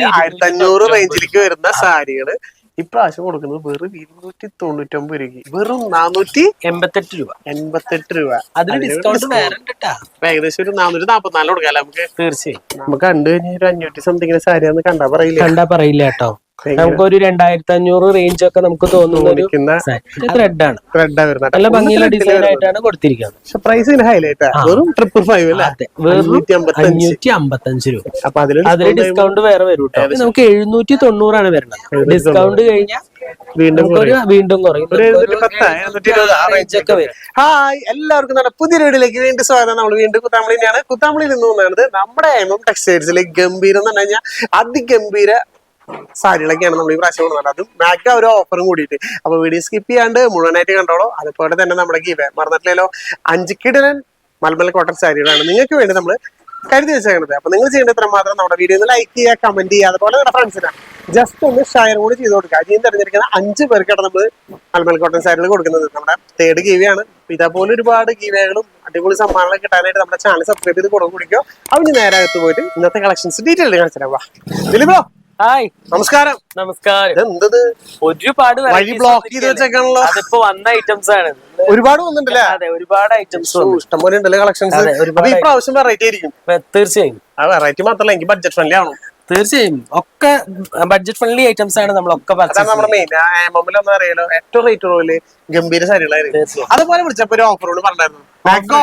ആയിരത്തി അഞ്ഞൂറ് റേഞ്ചിലേക്ക് വരുന്ന സാരികൾ ഇപ്രാവശ്യം കൊടുക്കുന്നത് വെറും ഇരുന്നൂറ്റി തൊണ്ണൂറ്റൊമ്പത് രൂപ വെറും നാനൂറ്റി എൺപത്തെട്ട് രൂപ. എൺപത്തെട്ട് രൂപ. അതിന് ഡിസ്കൗണ്ട് ഏകദേശം ഒരു നാനൂറ്റി നാപ്പത്തിനാല് കൊടുക്കാം നമുക്ക്? തീർച്ചയായും. നമുക്ക് കണ്ടു കഴിഞ്ഞാൽ ഒരു അഞ്ഞൂറ്റി സംതിങ്ങിന് സാരിയാന്ന് കണ്ടാ പറയില്ല? കണ്ടാ പറയില്ല കേട്ടോ. നമുക്കൊരു രണ്ടായിരത്തി അഞ്ഞൂറ് റേഞ്ച് ഒക്കെ നമുക്ക് തോന്നുന്ന ഒരു ത്രെഡ് ആണ്. നല്ല ഭംഗിയുള്ള ഡിസൈൻ ആയിട്ടാണ് കൊടുത്തിരിക്കുന്നത്. പ്രൈസ് ഹൈലൈറ്റ് വെറും ട്രിപ്പിൾ ഫൈവ് അഞ്ഞൂറ്റി അമ്പത്തഞ്ച് രൂപ. അതിൽ ഡിസ്കൗണ്ട് വേറെ വരും കേട്ടോ നമുക്ക് എഴുന്നൂറ്റി തൊണ്ണൂറാണ് വരുന്നത് ഡിസ്കൗണ്ട് കഴിഞ്ഞാൽ വീണ്ടും വീണ്ടും കുറയും. ഹായ് എല്ലാവർക്കും നല്ല പുതിയ വീഡിയോയിലേക്ക് വീണ്ടും സ്വാഗതം. നമ്മൾ വീണ്ടും കുത്താമ്പളി തന്നെയാണ് കുത്താമ്പളിയിൽ നിന്ന് നമ്മുടെ എം എം ടെക്സ്റ്റൈൽസിലെ ഗംഭീരം എന്ന് പറഞ്ഞു കഴിഞ്ഞാൽ അതിഗംഭീര സാരികളൊക്കെയാണ് നമ്മൾ ഈ പ്രാവശ്യം കൊണ്ടുവന്നത്. അതും മാക്ക ഒരു ഓഫറും കൂടിയിട്ട്. അപ്പൊ വീഡിയോ സ്കിപ്പ് ചെയ്യാണ്ട് മുഴുവനായിട്ട് കണ്ടോളൂ. അതുപോലെ തന്നെ നമ്മുടെ ഗീവേ മറന്നിട്ടില്ലല്ലോ. അഞ്ച് കിടലൻ മൽമൽ കോട്ടൺ സാരികളാണ് നിങ്ങൾക്ക് വേണ്ടി നമ്മൾ കരുതി വെച്ചേക്കുന്നത് അപ്പൊ നിങ്ങൾ ചെയ്യേണ്ട ഇത്ര മാത്രം നമ്മുടെ വീഡിയോ ഒന്ന് ലൈക്ക് ചെയ്യുക കമന്റ് ചെയ്യുക. അതുപോലെ നമ്മുടെ ഫ്രണ്ട്സിന് ജസ്റ്റ് ഒന്ന് ഷെയർ കൂടി ചെയ്ത് കൊടുക്കുക. അതിന് തിരഞ്ഞെടുക്കുന്ന അഞ്ച് പേർക്കാണ് നമ്മൾ മൽമൽ കോട്ടൺ സാരികൾ കൊടുക്കുന്നത്. നമ്മുടെ തേർഡ് ഗീവയാണ് ഇതേപോലെ ഒരുപാട് ഗീവകളും അടിപൊളി സമ്മാനങ്ങൾ കിട്ടാനായിട്ട് നമ്മുടെ ചാനൽ സബ്സ്ക്രൈബ് ചെയ്ത് കൊടുക്കും. കുടിക്കോ അവന് നേരെ അകത്ത് പോയിട്ട് ഇന്നത്തെ കളക്ഷൻസ് ഡീറ്റെയിൽ കാണിച്ചു വാ. ദിലീപോ ഹായ്. നമസ്കാരം. നമസ്കാരം. എന്തത് ഒരുപാട് വഴി ബ്ലോക്ക് ചെയ്ത്. വെച്ചേക്കാണല്ലോ. അതിപ്പോ വന്ന ഐറ്റംസ് ആണ്. ഒരുപാട് വന്നിട്ടുണ്ടല്ലേ? അതെ ഒരുപാട് ഐറ്റംസ് ഇഷ്ടംപോലെ ഉണ്ടല്ലേ കളക്ഷൻസ് ഈ പ്രാവശ്യം വെറൈറ്റി ആയിരിക്കും. തീർച്ചയായും. ആ വെറൈറ്റി മാത്രമല്ല എനിക്ക് ബഡ്ജറ്റ് ഫ്രണ്ട്ലി ആവണം. തീർച്ചയായും. ഒക്കെ ബഡ്ജറ്റ് ഫ്രണ്ട്ലി ഐറ്റംസ് ആണ് നമ്മളൊക്കെ അതാണ് പർച്ചേസ് നമ്മുടെ മെയിൻ എംഎമ്മിൽ ഒന്നും അറിയാലോ ഏറ്റവും റേറ്റ് കുറവിൽ ഗംഭീര സാരികളായിരുന്നു. അതുപോലെ വിളിച്ചപ്പോ ഒരു ഓഫറോട് പറഞ്ഞായിരുന്നു.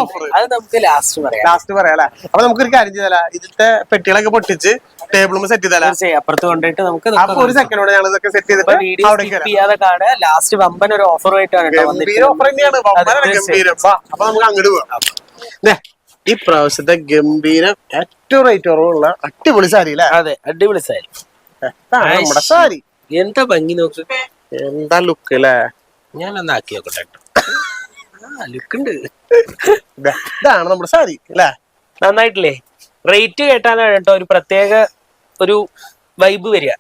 ഓഫർ അത് നമുക്ക് ലാസ്റ്റ് പറയാം. ലാസ്റ്റ് പറയാല്ലേ അപ്പൊ നമുക്കൊരു കാര്യം ചെയ്താല? ഇതിന്റെ പെട്ടികളൊക്കെ പൊട്ടിച്ച് ടേബിളും സെറ്റ് ചെയ്താല? തീർച്ചയായും. അപ്പുറത്ത് കൊണ്ടിട്ട് നമുക്ക് അപ്പൊ ഒരു സെക്കൻഡോടെ ഞങ്ങൾ ഇതൊക്കെ സെറ്റ് ചെയ്തിട്ട് ലാസ്റ്റ് വമ്പൻ ഒരു ഓഫറുമായിട്ടാണ് ഗംഭീര ഓഫർ തന്നെയാണ്. അപ്പൊ നമുക്ക് അങ്ങോട്ട് പോവാം. ഈ പ്രാവശ്യത്തെ ഗംഭീര ഏറ്റവും റേറ്റ് കുറവുള്ള അടിപൊളി സാരി അല്ലേ? അതെ അടിപൊളി സാരി. നമ്മുടെ സാരി. എന്താ ഭംഗി നോക്ക്. എന്താ ലുക്ക് അല്ലേ ഒന്ന് ആക്കി നോക്കട്ടെ ലുക്കുണ്ട് ലുക്ക് ഉണ്ട്. ഇതാണ് നമ്മുടെ സാരി അല്ലേ? നന്നായിട്ടില്ലേ? റേറ്റ് കേട്ടാലാണ് കേട്ടോ ഒരു പ്രത്യേക ഒരു വൈബ് വരിക.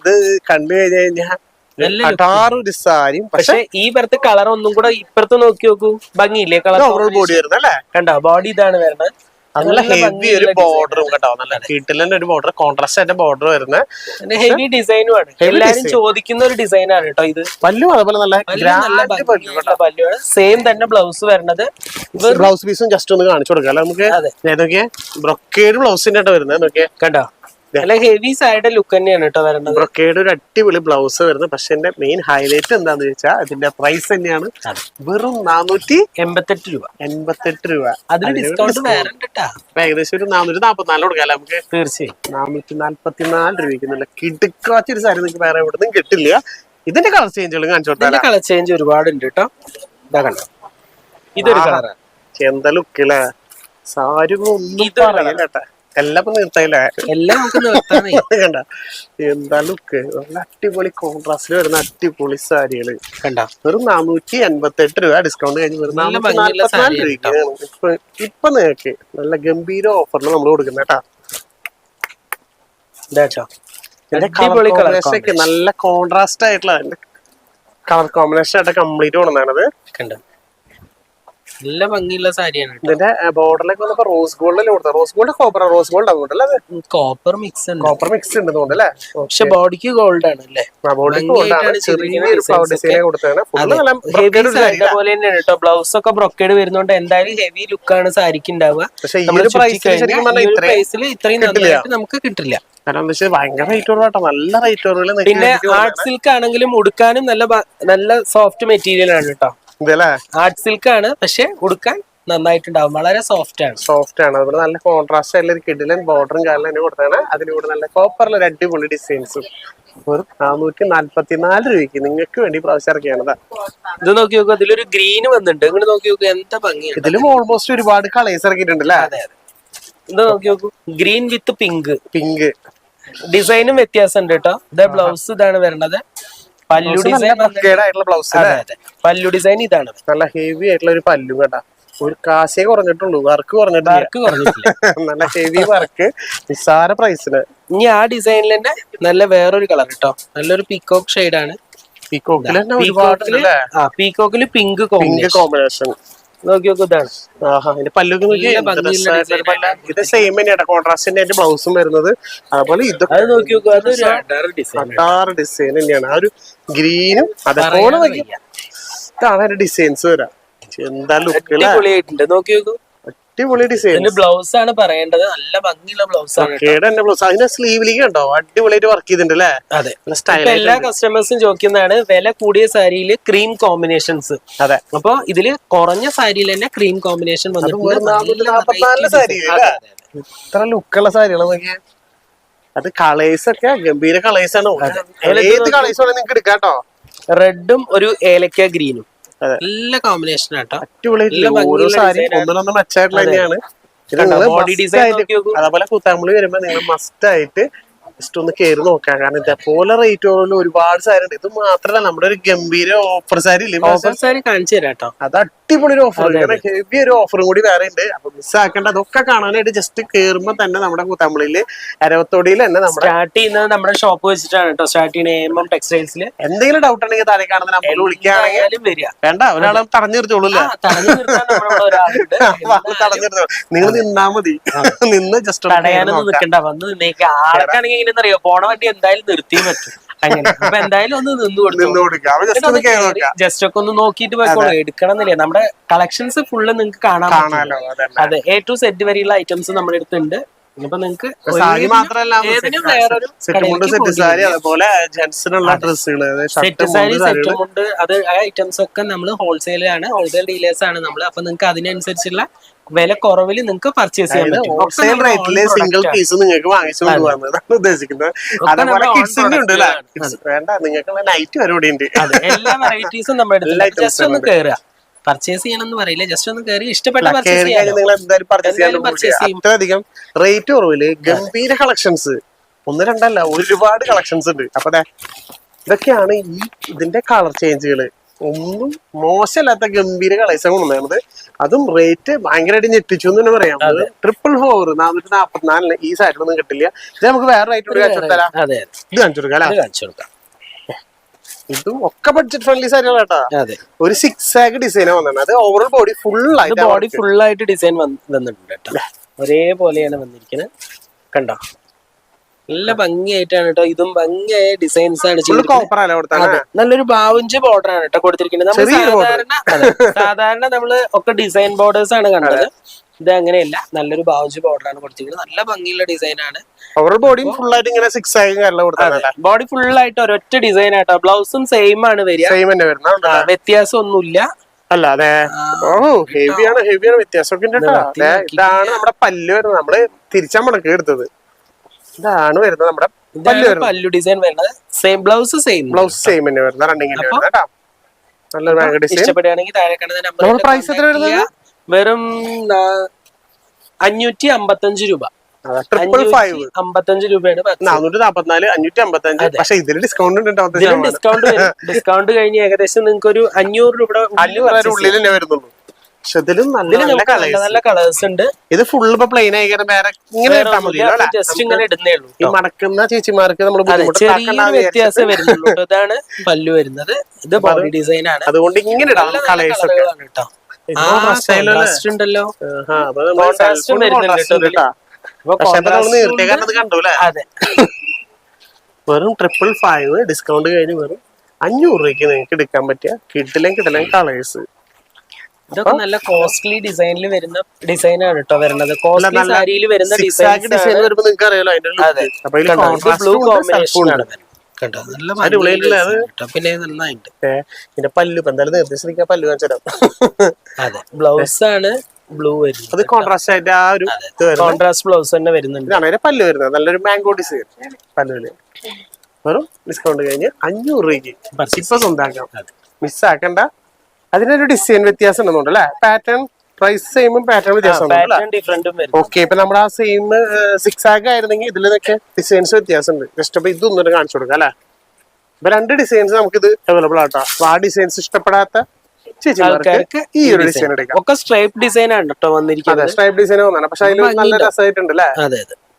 ഇത് കണ്ടു കഴിഞ്ഞു കഴിഞ്ഞാൽ നല്ല അടാറൊരു സാരിയും പക്ഷെ ഈ പുറത്ത് കളർ ഒന്നും കൂടെ ഇപ്പുറത്ത് നോക്കി നോക്കൂ. ഭംഗിയില്ലേ? കളർ ഓവറോൾ ബോഡി വരുന്നത് അല്ലേ കണ്ടോ? ബോഡി ഇതാണ് വരുന്നത്. നല്ല ഹെവി ഒരു ബോർഡറും കേട്ടോ നല്ല തന്നെ ഒരു ബോർഡർ കോൺട്രാസ്റ്റ് ആയിട്ട് ബോർഡർ വരുന്നത് ഹെവി ഡിസൈനും ആണ്. എല്ലാരും ചോദിക്കുന്ന ഒരു ഡിസൈൻ ആണ് കേട്ടോ ഇത്. പല്ലു അതുപോലെ നല്ല പല്ലുവാണ് സെയിം തന്നെ ബ്ലൗസ് വരുന്നത്. ബ്ലൗസ് പീസും ജസ്റ്റ് ഒന്ന് കാണിച്ചു കൊടുക്കാം. നമുക്ക് ബ്രൊക്കേഡ് ബ്ലൗസിന്റെ ആയിട്ട് വരുന്നത്. നോക്കിയേ. കണ്ടോ? നല്ല ഹെവി സൈഡ് ലുക്ക് തന്നെയാണ് കേട്ടോ വരുന്നത്. ബ്രൊക്കേഡ് ഒരു അടിപൊളി ബ്ലൗസ് വരുന്നത് പക്ഷെ എന്റെ മെയിൻ ഹൈലൈറ്റ് എന്താന്ന് വെച്ചാൽ അതിന്റെ പ്രൈസ് തന്നെയാണ് വെറും നാനൂറ്റി എൺപത്തെട്ട് രൂപ. എൺപത്തെട്ട് രൂപ. അതിന് ഡിസ്കൗണ്ട് വേറെ ഉണ്ട് ട്ടാ. ഏകദേശം ഒരു നാനൂറ്റി നാപ്പത്തിനാല് കൊടുക്കാം നമുക്ക്? തീർച്ചയായും. നാനൂറ്റി നാല്പത്തിനാല് രൂപയ്ക്ക് നല്ല കിടുക്കാച്ചൊരു സാരി നിങ്ങൾക്ക് വേറെ എവിടെ നിന്നും കിട്ടില്ല ഇതിന്റെ കളർ ചേഞ്ചുകൾ കാണിച്ചോട്ടെ കളർ ചേഞ്ച് ഒരുപാട് ഉണ്ട് കേട്ടോ ഇതാ കണ്ടോ? ഇതൊരു കളറാണ് എന്താ ലുക്കില്ലേ സാരി ഒന്നും ഇതൊരു പറയില്ല കേട്ടാ. എല്ലാം ഇപ്പൊ നിർത്തയില്ലേ എല്ലാം നമുക്ക് നിർത്താനേ കണ്ട. എന്താ ലുക്ക് നല്ല അടിപൊളി കോൺട്രാസ്റ്റിൽ വരുന്ന അടിപൊളി സാരികൾ. കണ്ടോ? വെറും നാനൂറ്റി എൺപത്തി എട്ട് രൂപ ഡിസ്കൗണ്ട് കഴിഞ്ഞ് വെറും നാനൂറ്റി നാല്പത്തിനാല് ഇപ്പൊ ഇപ്പൊ നിങ്ങൾക്ക് നല്ല ഗംഭീര ഓഫറിൽ നമ്മൾ കൊടുക്കുന്ന കേട്ടാ. നല്ല കോൺട്രാസ്റ്റ് ആയിട്ടുള്ള കളർ കോമ്പിനേഷൻ ആയിട്ട് കംപ്ലീറ്റ് കൊണ്ടുവന്നാണത് കണ്ടോ? നല്ല ഭംഗിയുള്ള സാരിയാണ് ഇതിന്റെ ബോർഡറിലേക്ക് വന്നപ്പോ റോസ് ഗോൾഡിൽ കൊടുത്ത rose gold copper rose gold ആണ് അത്? കോപ്പർ മിക്സ് ഉണ്ട്. കോപ്പർ മിക്സ് ഉണ്ട് തോന്നുന്നു അല്ലേ പക്ഷെ ബോഡിക്ക് ഗോൾഡ് ആണ് അല്ലേ? ചെറിയൊരു ഫ്ലവർ ഡിസൈൻ. പോലെ തന്നെയാണ് കേട്ടോ. ബ്ലൗസ് ഒക്കെ ബ്രൊക്കേഡ് വരുന്നോണ്ട് എന്തായാലും ഹെവി ലുക്കാണ് സാരിക്ക് ഉണ്ടാവുക പ്രൈസിൽ ഇത്രയും നന്നായിട്ട് നമുക്ക് കിട്ടില്ല. കാരണം എന്താ ഭയങ്കര റേറ്റ് കുറവാട്ടോ നല്ല റേറ്റ് കുറവിൽ പിന്നെ ആർട്ട് സിൽക്ക് ആണെങ്കിലും ഉടുക്കാനും നല്ല നല്ല സോഫ്റ്റ് മെറ്റീരിയൽ ആണ് കേട്ടോ. ആർട്ട് സിൽക്ക് ആണ് പക്ഷെ ഉടുക്കാൻ നന്നായിട്ടുണ്ടാവും. വളരെ സോഫ്റ്റ് ആണ്. സോഫ്റ്റ് ആണ്. അതുപോലെ നല്ല കോൺട്രാസ്റ്റ് ആയിട്ടുള്ള ഒരു കിഡിലൻ ബോർഡറും കാലിലും തന്നെ കൊടുത്താണ് അതിലൂടെ നല്ല കോപ്പറിൽ ഒരു അടിപൊളി ഡിസൈൻസും ഒരു നാനൂറ്റി നാല്പത്തിനാല് രൂപയ്ക്ക് നിങ്ങൾക്ക് വേണ്ടി പ്രാവശ്യം ഇറക്കിയാണത് ഇത് നോക്കി നോക്കുക അതിലൊരു ഗ്രീൻ വന്നിട്ടുണ്ട്. ഇങ്ങനെ നോക്കി നോക്കുക എന്താ ഭംഗി ഇതിലും ഓൾമോസ്റ്റ് ഒരുപാട് കളേഴ്സ് ഇറക്കിയിട്ടുണ്ടല്ലേ? അതെ അതെ. ഇത് നോക്കി നോക്കൂ ഗ്രീൻ വിത്ത് പിങ്ക് പിങ്ക് ഡിസൈനും വ്യത്യാസം ഉണ്ട് കേട്ടോ. ഇതാ ബ്ലൗസ് ഇതാണ് വരുന്നത് പല്ലു ഡിസൈൻ പല്ലു ഡിസൈൻ ഇതാണ്. നല്ല ഹെവി ആയിട്ടുള്ള ഒരു പല്ലു കേട്ടാ. ഒരു കാശേ കുറഞ്ഞിട്ടുള്ളൂ വർക്ക് കുറഞ്ഞിട്ട് വർക്ക് കുറഞ്ഞിട്ടില്ല. നല്ല ഹെവി വർക്ക് നിസ്സാര പ്രൈസിന് ഇനി ആ ഡിസൈനിൽ തന്നെ നല്ല വേറൊരു കളർ കേട്ടോ നല്ലൊരു പീകോക്ക് ഷെയ്ഡാണ് ആണ്. പീക്കോക്കിൽ തന്നെ ഒരുപാട് പിങ്ക് കോമ്പിനേഷൻ നോക്കി നോക്കൂ ഇതാണ്. ആഹാ ഇതിന്റെ പല്ലൊക്കെ നോക്കി. ഇത് സെയിം തന്നെയാണ് കോൺട്രാസ്റ്റിന്റെ അതിന്റെ ബ്ലൗസും വരുന്നത്. അതുപോലെ ഇതൊക്കെ അത് നോക്കി നോക്കൂ ഡിസൈൻ അട്ടാറ് ഡിസൈൻ തന്നെയാണ്. ആ ഒരു ഗ്രീനും അതൊക്കെ ഇതാണ് ഡിസൈൻസ് വരാം. എന്താ ലുക്ക് നോക്കി നോക്കൂ. അടിപൊളി ഡിസൈൻ ബ്ലൗസ് ആണ് പറയേണ്ടത്. നല്ല ഭംഗിയുള്ള ബ്ലൗസ് ആണ് ബ്ലൗസ് അതിന്റെ സ്ലീവിലേക്ക് ഉണ്ടോ അടിപൊളിയായിട്ട് വർക്ക് ചെയ്തിട്ടുണ്ട് അല്ലേ അതെ എല്ലാ കസ്റ്റമേഴ്സും ചോദിക്കുന്നതാണ് വില കൂടിയ സാരിയിൽ ക്രീം കോമ്പിനേഷൻസ് അതെ. അപ്പൊ ഇതിൽ കുറഞ്ഞ സാരിയിൽ തന്നെ ക്രീം കോമ്പിനേഷൻ വന്നിട്ടുണ്ട്. ഇത്ര ലുക്കുള്ള സാരികൾ നോക്കിയേ. അത് കളേഴ്സ് ഒക്കെ ഗംഭീര കളേഴ്സ് ആണ്. ഏത് കളേഴ്സ് വേണമെങ്കിൽ നിങ്ങൾക്ക് എടുക്കാം കേട്ടോ. റെഡും ഒരു ഏലക്ക ഗ്രീനും. നല്ല കോമ്പിനേഷൻ ആട്ടോ ഓരോ സാരി. ഒന്നിനൊന്നും മെച്ചായിട്ടുള്ള തന്നെയാണ് അതേപോലെ കുത്താമ്പളി വരുമ്പോ നിങ്ങൾ മസ്റ്റ് ആയിട്ട് ജസ്റ്റ് ഒന്ന് കയറി നോക്കാം. കാരണം ഇതേപോലെ റേറ്റ് ഒരുപാട് സാരി ഉണ്ട്. ഇത് മാത്രല്ല നമ്മുടെ ഒരു ഗംഭീര ഓഫർ സാരി ഇല്ലേ? ഓഫർ സാരി കാണിച്ചു തരാം കേട്ടോ. അത് അടിപൊളി ഒരു ഓഫർ ഹെവി ഒരു ഓഫറും കൂടി വേറെ ഉണ്ട്. അപ്പൊ മിസ്സാക്കേണ്ട അതൊക്കെ കാണാനായിട്ട് ജസ്റ്റ് കേറുമ്പോ തന്നെ നമ്മുടെ കുത്താമ്പളിയിൽ അരവത്തോടിയിൽ തന്നെ നമ്മുടെ സ്റ്റാർട്ട് ചെയ്യുന്നത് നമ്മുടെ ഷോപ്പ് വെച്ചിട്ടാണ് കേട്ടോ. സ്റ്റാർട്ട് ചെയ്യുന്ന എം ടെക്സ്റ്റൈൽസിൽ എന്തെങ്കിലും ഡൗട്ട് ഉണ്ടെങ്കിൽ താഴെ കാണുന്ന നമ്പറിൽ വിളിക്കുകയാണെങ്കിൽ വരിക. വേണ്ട ഒരാളെ തടഞ്ഞു ഒരാളുണ്ട്. നിങ്ങൾ നിന്നാ മതി. നിന്ന് ജസ്റ്റ് തടയാനൊന്നും നിൽക്കണ്ട. വന്ന് നിന്നേക്ക്. ആർക്കാണെങ്കിൽ എങ്ങനെ അറിയോ പോണ വണ്ടി എന്തായാലും നിർത്തിയേ പറ്റും. അങ്ങനെ. അപ്പൊ എന്തായാലും ഒന്ന് നിന്ന് അപ്പൊ ജസ്റ്റ് ഒക്കെ ഒന്ന് നോക്കിയിട്ട് പോയിക്കോളൂ. എടുക്കണം എന്നില്ല നമ്മുടെ കളക്ഷൻസ് ഫുള്ള് നിങ്ങൾക്ക് കാണാൻ അതെ. എ ടു സെറ്റ് വരെയുള്ള ഐറ്റംസ് നമ്മുടെ അടുത്തുണ്ട് സാരി മാത്രല്ല സെറ്റ് സാരി അതുപോലെ ജെന്റ്സിനുള്ള ഡ്രസ്സുകൾ സെറ്റ് സാരി സെറ്റ് മുണ്ട് അത് ആ ഐറ്റംസ് ഒക്കെ നമ്മൾ ഹോൾസെയിലാണ് ഹോൾസെയിൽ ഡീലേഴ്സ് ആണ് നമ്മൾ അപ്പൊ നിങ്ങൾക്ക് അതിനനുസരിച്ചുള്ള വില കുറവിൽ നിങ്ങൾക്ക് പർച്ചേസ് ചെയ്യാൻ പറ്റും. ഹോൾസെയിൽ റേറ്റിൽ സിംഗിൾ പീസ് നിങ്ങൾക്ക് വാങ്ങിച്ചു അതാണ് ഉദ്ദേശിക്കുന്നത്. ഒക്കെ അതേപോലെ കിഡ്സിന്റെ ഉണ്ട് വേണ്ട നിങ്ങൾക്ക് ലൈറ്റ് വരെ ഇവിടെ ഉണ്ട്. എല്ലാ വെറൈറ്റീസും നമ്മുടെ എല്ലാ അടുത്ത് ജസ്റ്റ് ഒന്ന് കയറുക പർച്ചേസ് ചെയ്യണമെന്ന് പറയില്ല. ജസ്റ്റ് ഒന്ന് കയറി ഇഷ്ടപ്പെട്ട. അത്രയധികം റേറ്റ് കുറവിൽ ഗംഭീര കളക്ഷൻസ് ഒന്ന് രണ്ടല്ല ഒരുപാട് കളക്ഷൻസ് ഉണ്ട്. അപ്പൊ ഇതൊക്കെയാണ് ഈ ഇതിന്റെ കളർ ചേഞ്ചുകൾ ഒന്നും മോശമല്ലാത്ത ഗംഭീര കളേഴ്സ് കൊണ്ടുവന്നത്. അതും റേറ്റ് ഭയങ്കരമായിട്ട് ഞെട്ടിച്ചു എന്ന് തന്നെ പറയാം. ട്രിപ്പിൾ ഫോർ നാനൂറ്റി നാപ്പത്തിനാലിന് ഈ സൈഡിലൊന്നും കിട്ടില്ല. ഇത് നമുക്ക് വേറെ റേറ്റ് കൂടി കാണിച്ചു അതെ ഇത് കാണിച്ചു കൊടുക്കാം അത് അല്ലേ കാണിച്ചു കൊടുക്കാം. ഇതും ഒക്കെ ബഡ്ജറ്റ് ഫ്രണ്ട്ലി അതെ. ഒരു സിക്സ് ആക്ക് ഡിസൈൻ വന്നത് അത് ഓവറോൾ ബോഡി ഫുൾ ആയിട്ട് ബോഡി ഫുൾ ആയിട്ട് ഡിസൈൻ വന്നിട്ടുണ്ട് കേട്ടോ. ഒരേപോലെയാണ് വന്നിരിക്കുന്നത്. കണ്ടോ? നല്ല ഭംഗിയായിട്ടാണ് കേട്ടോ ഇതും ഭംഗിയായ ഡിസൈൻസ് ആണ് ചെയ്തിരിക്കുന്നത്. നല്ലൊരു ബാവുഞ്ച് ബോർഡർ ആണ് കേട്ടോ കൊടുത്തിരിക്കുന്നത്. നമ്മൾ സാധാരണ സാധാരണ നമ്മൾ ഒക്കെ ഡിസൈൻ ബോർഡേഴ്സ് ആണ് കണ്ടത്. ഇത് അങ്ങനെയല്ല. നല്ലൊരു ബാവുഞ്ച് ബോർഡർ ആണ് കൊടുത്തിരിക്കുന്നത്. നല്ല ഭംഗിയുള്ള ഡിസൈൻ ആണ്. ബോഡി ഫുൾ ആയിട്ട് ഇങ്ങനെ സിക്സ് ആയി ബോഡി ഫുൾ ആയിട്ട് ഒരൊറ്റ ഡിസൈൻ ആട്ടോ. ബ്ലൗസും സെയിം ആണ് വരിക. സെയിം തന്നെ വ്യത്യാസം ഒന്നുമില്ല അല്ല? അതെ. ഓ ഹെവിയാണ് ഹെവിയാണ് വ്യത്യാസമൊക്കെ ഉണ്ട് കേട്ടോ. ഇതാണ് നമ്മുടെ പല്ല് വരുന്നത്. നമ്മൾ തിരിച്ചാ മുടക്കി എടുത്തത്. ഇതാണ് വരുന്നത് നമ്മുടെ പല്ല് ഡിസൈൻ വരുന്നത്. Same blouse same blouse same തന്നെ വരുന്നത്. റണ്ണിങ്ങിന്റെ വരുന്നത് കേട്ടോ. നല്ലൊരു ബാഗ് ഡിസൈൻ ഇഷ്ടപ്പെടുകയാണെങ്കിൽ താഴെ കാണുന്ന നമ്മുടെ എത്ര വരുന്നത്? വെറും അഞ്ഞൂറ്റി അമ്പത്തഞ്ച് രൂപ. ട്രിപ്പിൾ ഫൈവ് അഞ്ഞൂറ്റി അമ്പത്തഞ്ച് രൂപയാണ് പത്ത്. നാനൂറ്റി നാപ്പത്തിനാല് അഞ്ഞൂറ്റി അമ്പത്തി അഞ്ച് പക്ഷെ ഇതിൽ ഡിസ്കൗണ്ട് ഉണ്ട്. ഡിസ്കൗണ്ട് ഡിസ്കൗണ്ട് കഴിഞ്ഞ് ഏകദേശം നിങ്ങൾക്ക് ഒരു അഞ്ഞൂറ് രൂപ അഞ്ഞൂറ് ഉള്ളിൽ തന്നെ വരുന്നുള്ളൂ. പക്ഷെ ഇതിലും നല്ല നല്ല നമുക്ക് നല്ല കളേഴ്സ് നല്ല കളേഴ്സ് ഉണ്ട്. ഇത് ഫുള്ള് ഇപ്പൊ പ്ലെയിൻ ആയി വേറെ ഇങ്ങനെ ഇട്ടാൽ മതി ജസ്റ്റ് ഇങ്ങനെ ഇടുന്നേ ഉള്ളൂ ഈ മടക്കുന്ന ചേച്ചിമാർക്ക് നമ്മൾ അതെ വ്യത്യാസം വരുന്നുള്ളൂ. ഇതാണ് പല്ലു വരുന്നത്. ഇത് ബോഡി ഡിസൈൻ ആണ്. അതുകൊണ്ട് ഇങ്ങനെ ഇടാം നല്ല കളേഴ്സ് ഒക്കെ. ഇത് contrast ആയാലും അല്ലേ? contrast ഉണ്ടല്ലോ. ആഹാ, അപ്പൊ നമ്മൾ Contrast full വരുന്നുണ്ട് contrast ഉണ്ട് കേട്ടോ കേട്ടോ. അപ്പൊ പക്ഷെ അപ്പൊ നമ്മൾ contrast നേരത്തെ കാരണം അത് കണ്ടു അല്ലേ അതെ. വെറും ട്രിപ്പിൾ ഫൈവ് ഡിസ്കൗണ്ട് കഴിഞ്ഞ് വെറും അഞ്ഞൂറ് രൂപയ്ക്ക് നിങ്ങൾക്ക് എടുക്കാൻ പറ്റിയ കിട്ടില്ലെങ്കിൽ കിട്ടില്ലെങ്കിൽ കളേഴ്സ് ഇതൊക്കെ നല്ല കോസ്റ്റ്ലി ഡിസൈനിൽ വരുന്ന ഡിസൈൻ ആണ് കേട്ടോ വരുന്നത്. കോസ്റ്റ്ലി സാരിയിൽ വരുന്ന ഡിസൈൻ ഡിസൈൻ വരുമ്പോൾ നിങ്ങൾക്ക് അറിയാലോ അതിന്റെ ബ്ലൂ കോമ്പിനേഷൻ. ആണ് വരുന്നത്. നല്ല. പിന്നെ നന്നായിട്ട്. ഇതിന്റെ പല്ലു എന്തായാലും നിർദ്ദേശിക്കാൻ പല്ലു കാണിച്ചു തരാം അതെ. ബ്ലൗസ് ആണ് ബ്ലൂ അത് കോൺട്രാസ്റ്റ് ആയിട്ട് ആ ഒരു കോൺട്രാസ്റ്റ് ബ്ലൗസ് തന്നെ വരുന്നുണ്ട്. ഇതാണ് പല്ല് വരുന്നത്. നല്ലൊരു മാംഗോ ഡിസൈൻ പല്ലുവിൽ വെറും ഡിസ്കൗണ്ട് കഴിഞ്ഞ് അഞ്ഞൂറ് രൂപയ്ക്ക്. ഇപ്പൊ സ്വന്താക്കാം. മിസ്സാക്കണ്ട അതിനൊരു ഡിസൈൻ വ്യത്യാസം ഉണ്ടെന്നുണ്ട് അല്ലെ പാറ്റേൺ പ്രൈസ് സെയിമും പാറ്റേൺ വ്യത്യാസം ഓക്കെ ഇപ്പൊ നമ്മുടെ ആ സെയിം സിക്സ് ആഗ് ആയിരുന്നെങ്കിൽ ഇതിലൊക്കെ ഡിസൈൻസ് വ്യത്യാസമുണ്ട്. ജസ്റ്റ് അപ്പൊ ഇതൊന്നും കാണിച്ചു കൊടുക്കാം അല്ലെ? ഇപ്പൊ രണ്ട് ഡിസൈൻസ് നമുക്ക് ഇത് അവൈലബിൾ ആട്ടോ. അപ്പൊ ആ ഡിസൈൻസ് ഇഷ്ടപ്പെടാത്ത ചേച്ചിമാർക്ക് ഈ ഒരു ഡിസൈൻ എടുക്കാം. ഒക്കെ സ്ട്രൈപ്പ് ഡിസൈൻ ആണ് കേട്ടോ വന്നിരിക്കുന്നത്. സ്ട്രൈപ്പ് ഡിസൈൻ വന്നാണ്. പക്ഷെ അതിൽ നല്ല രസമായിട്ടുണ്ട് അല്ലെ?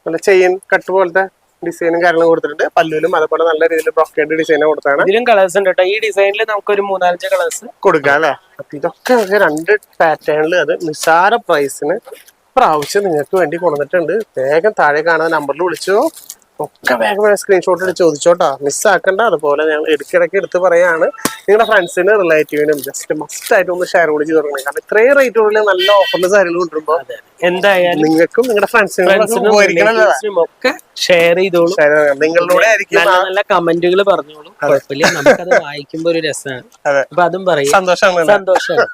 നല്ല ചെയിൻ കട്ട് പോലത്തെ ഡിസൈനും കാര്യങ്ങളും കൊടുത്തിട്ടുണ്ട്. പല്ലുവിലും അതുപോലെ നല്ല രീതിയിൽ ബ്രോക്കേഡ് ഡിസൈൻ കൊടുത്താണ് ഇതിലും കളേഴ്സ് ഉണ്ട് കേട്ടോ ഈ ഡിസൈനിൽ നമുക്ക് ഒരു മൂന്നാലഞ്ച് കളേഴ്സ് കൊടുക്കാം അല്ലേ? അപ്പൊ ഇതൊക്കെ നമുക്ക് രണ്ട് പാറ്റേണിൽ അത് നിസാര പ്രൈസിന് പ്രാവശ്യം നിങ്ങൾക്ക് വേണ്ടി കൊണ്ടുവന്നിട്ടുണ്ട്. വേഗം താഴെ കാണുന്ന നമ്പറിൽ വിളിച്ചോ. ഒക്കെ വേഗം വേഗം സ്ക്രീൻഷോട്ട് എടുത്ത് ചോദിച്ചോട്ടോ. മിസ്സാക്കണ്ട അതുപോലെ ഞാൻ ഇടയ്ക്കിടയ്ക്ക് എടുത്ത് പറയാണ്. നിങ്ങളുടെ ഫ്രണ്ട്സിന് റിലേറ്റീവിനും ജസ്റ്റ് മസ്റ്റ് ആയിട്ട് ഒന്ന് ഷെയർ കൂടി ചെയ്ത് തുടങ്ങണം കാരണം ഇത്രയും റേറ്റുള്ളിൽ നല്ല ഓഫറിൽ സാരികൾ കൊണ്ടുവരുമ്പോൾ എന്തായാലും നിങ്ങൾക്കും നിങ്ങളുടെ ഫ്രണ്ട്സിനും ഒക്കെ ഷെയർ ചെയ്തോളൂ. നിങ്ങളുടെ നല്ല നല്ല കമന്റുകൾ പറഞ്ഞോളൂ. കുഴപ്പമില്ല. നമുക്കത് വായിക്കുമ്പോ ഒരു രസമാണ്. അപ്പൊ അതും പറയും. സന്തോഷമാണ് സന്തോഷമാണ്.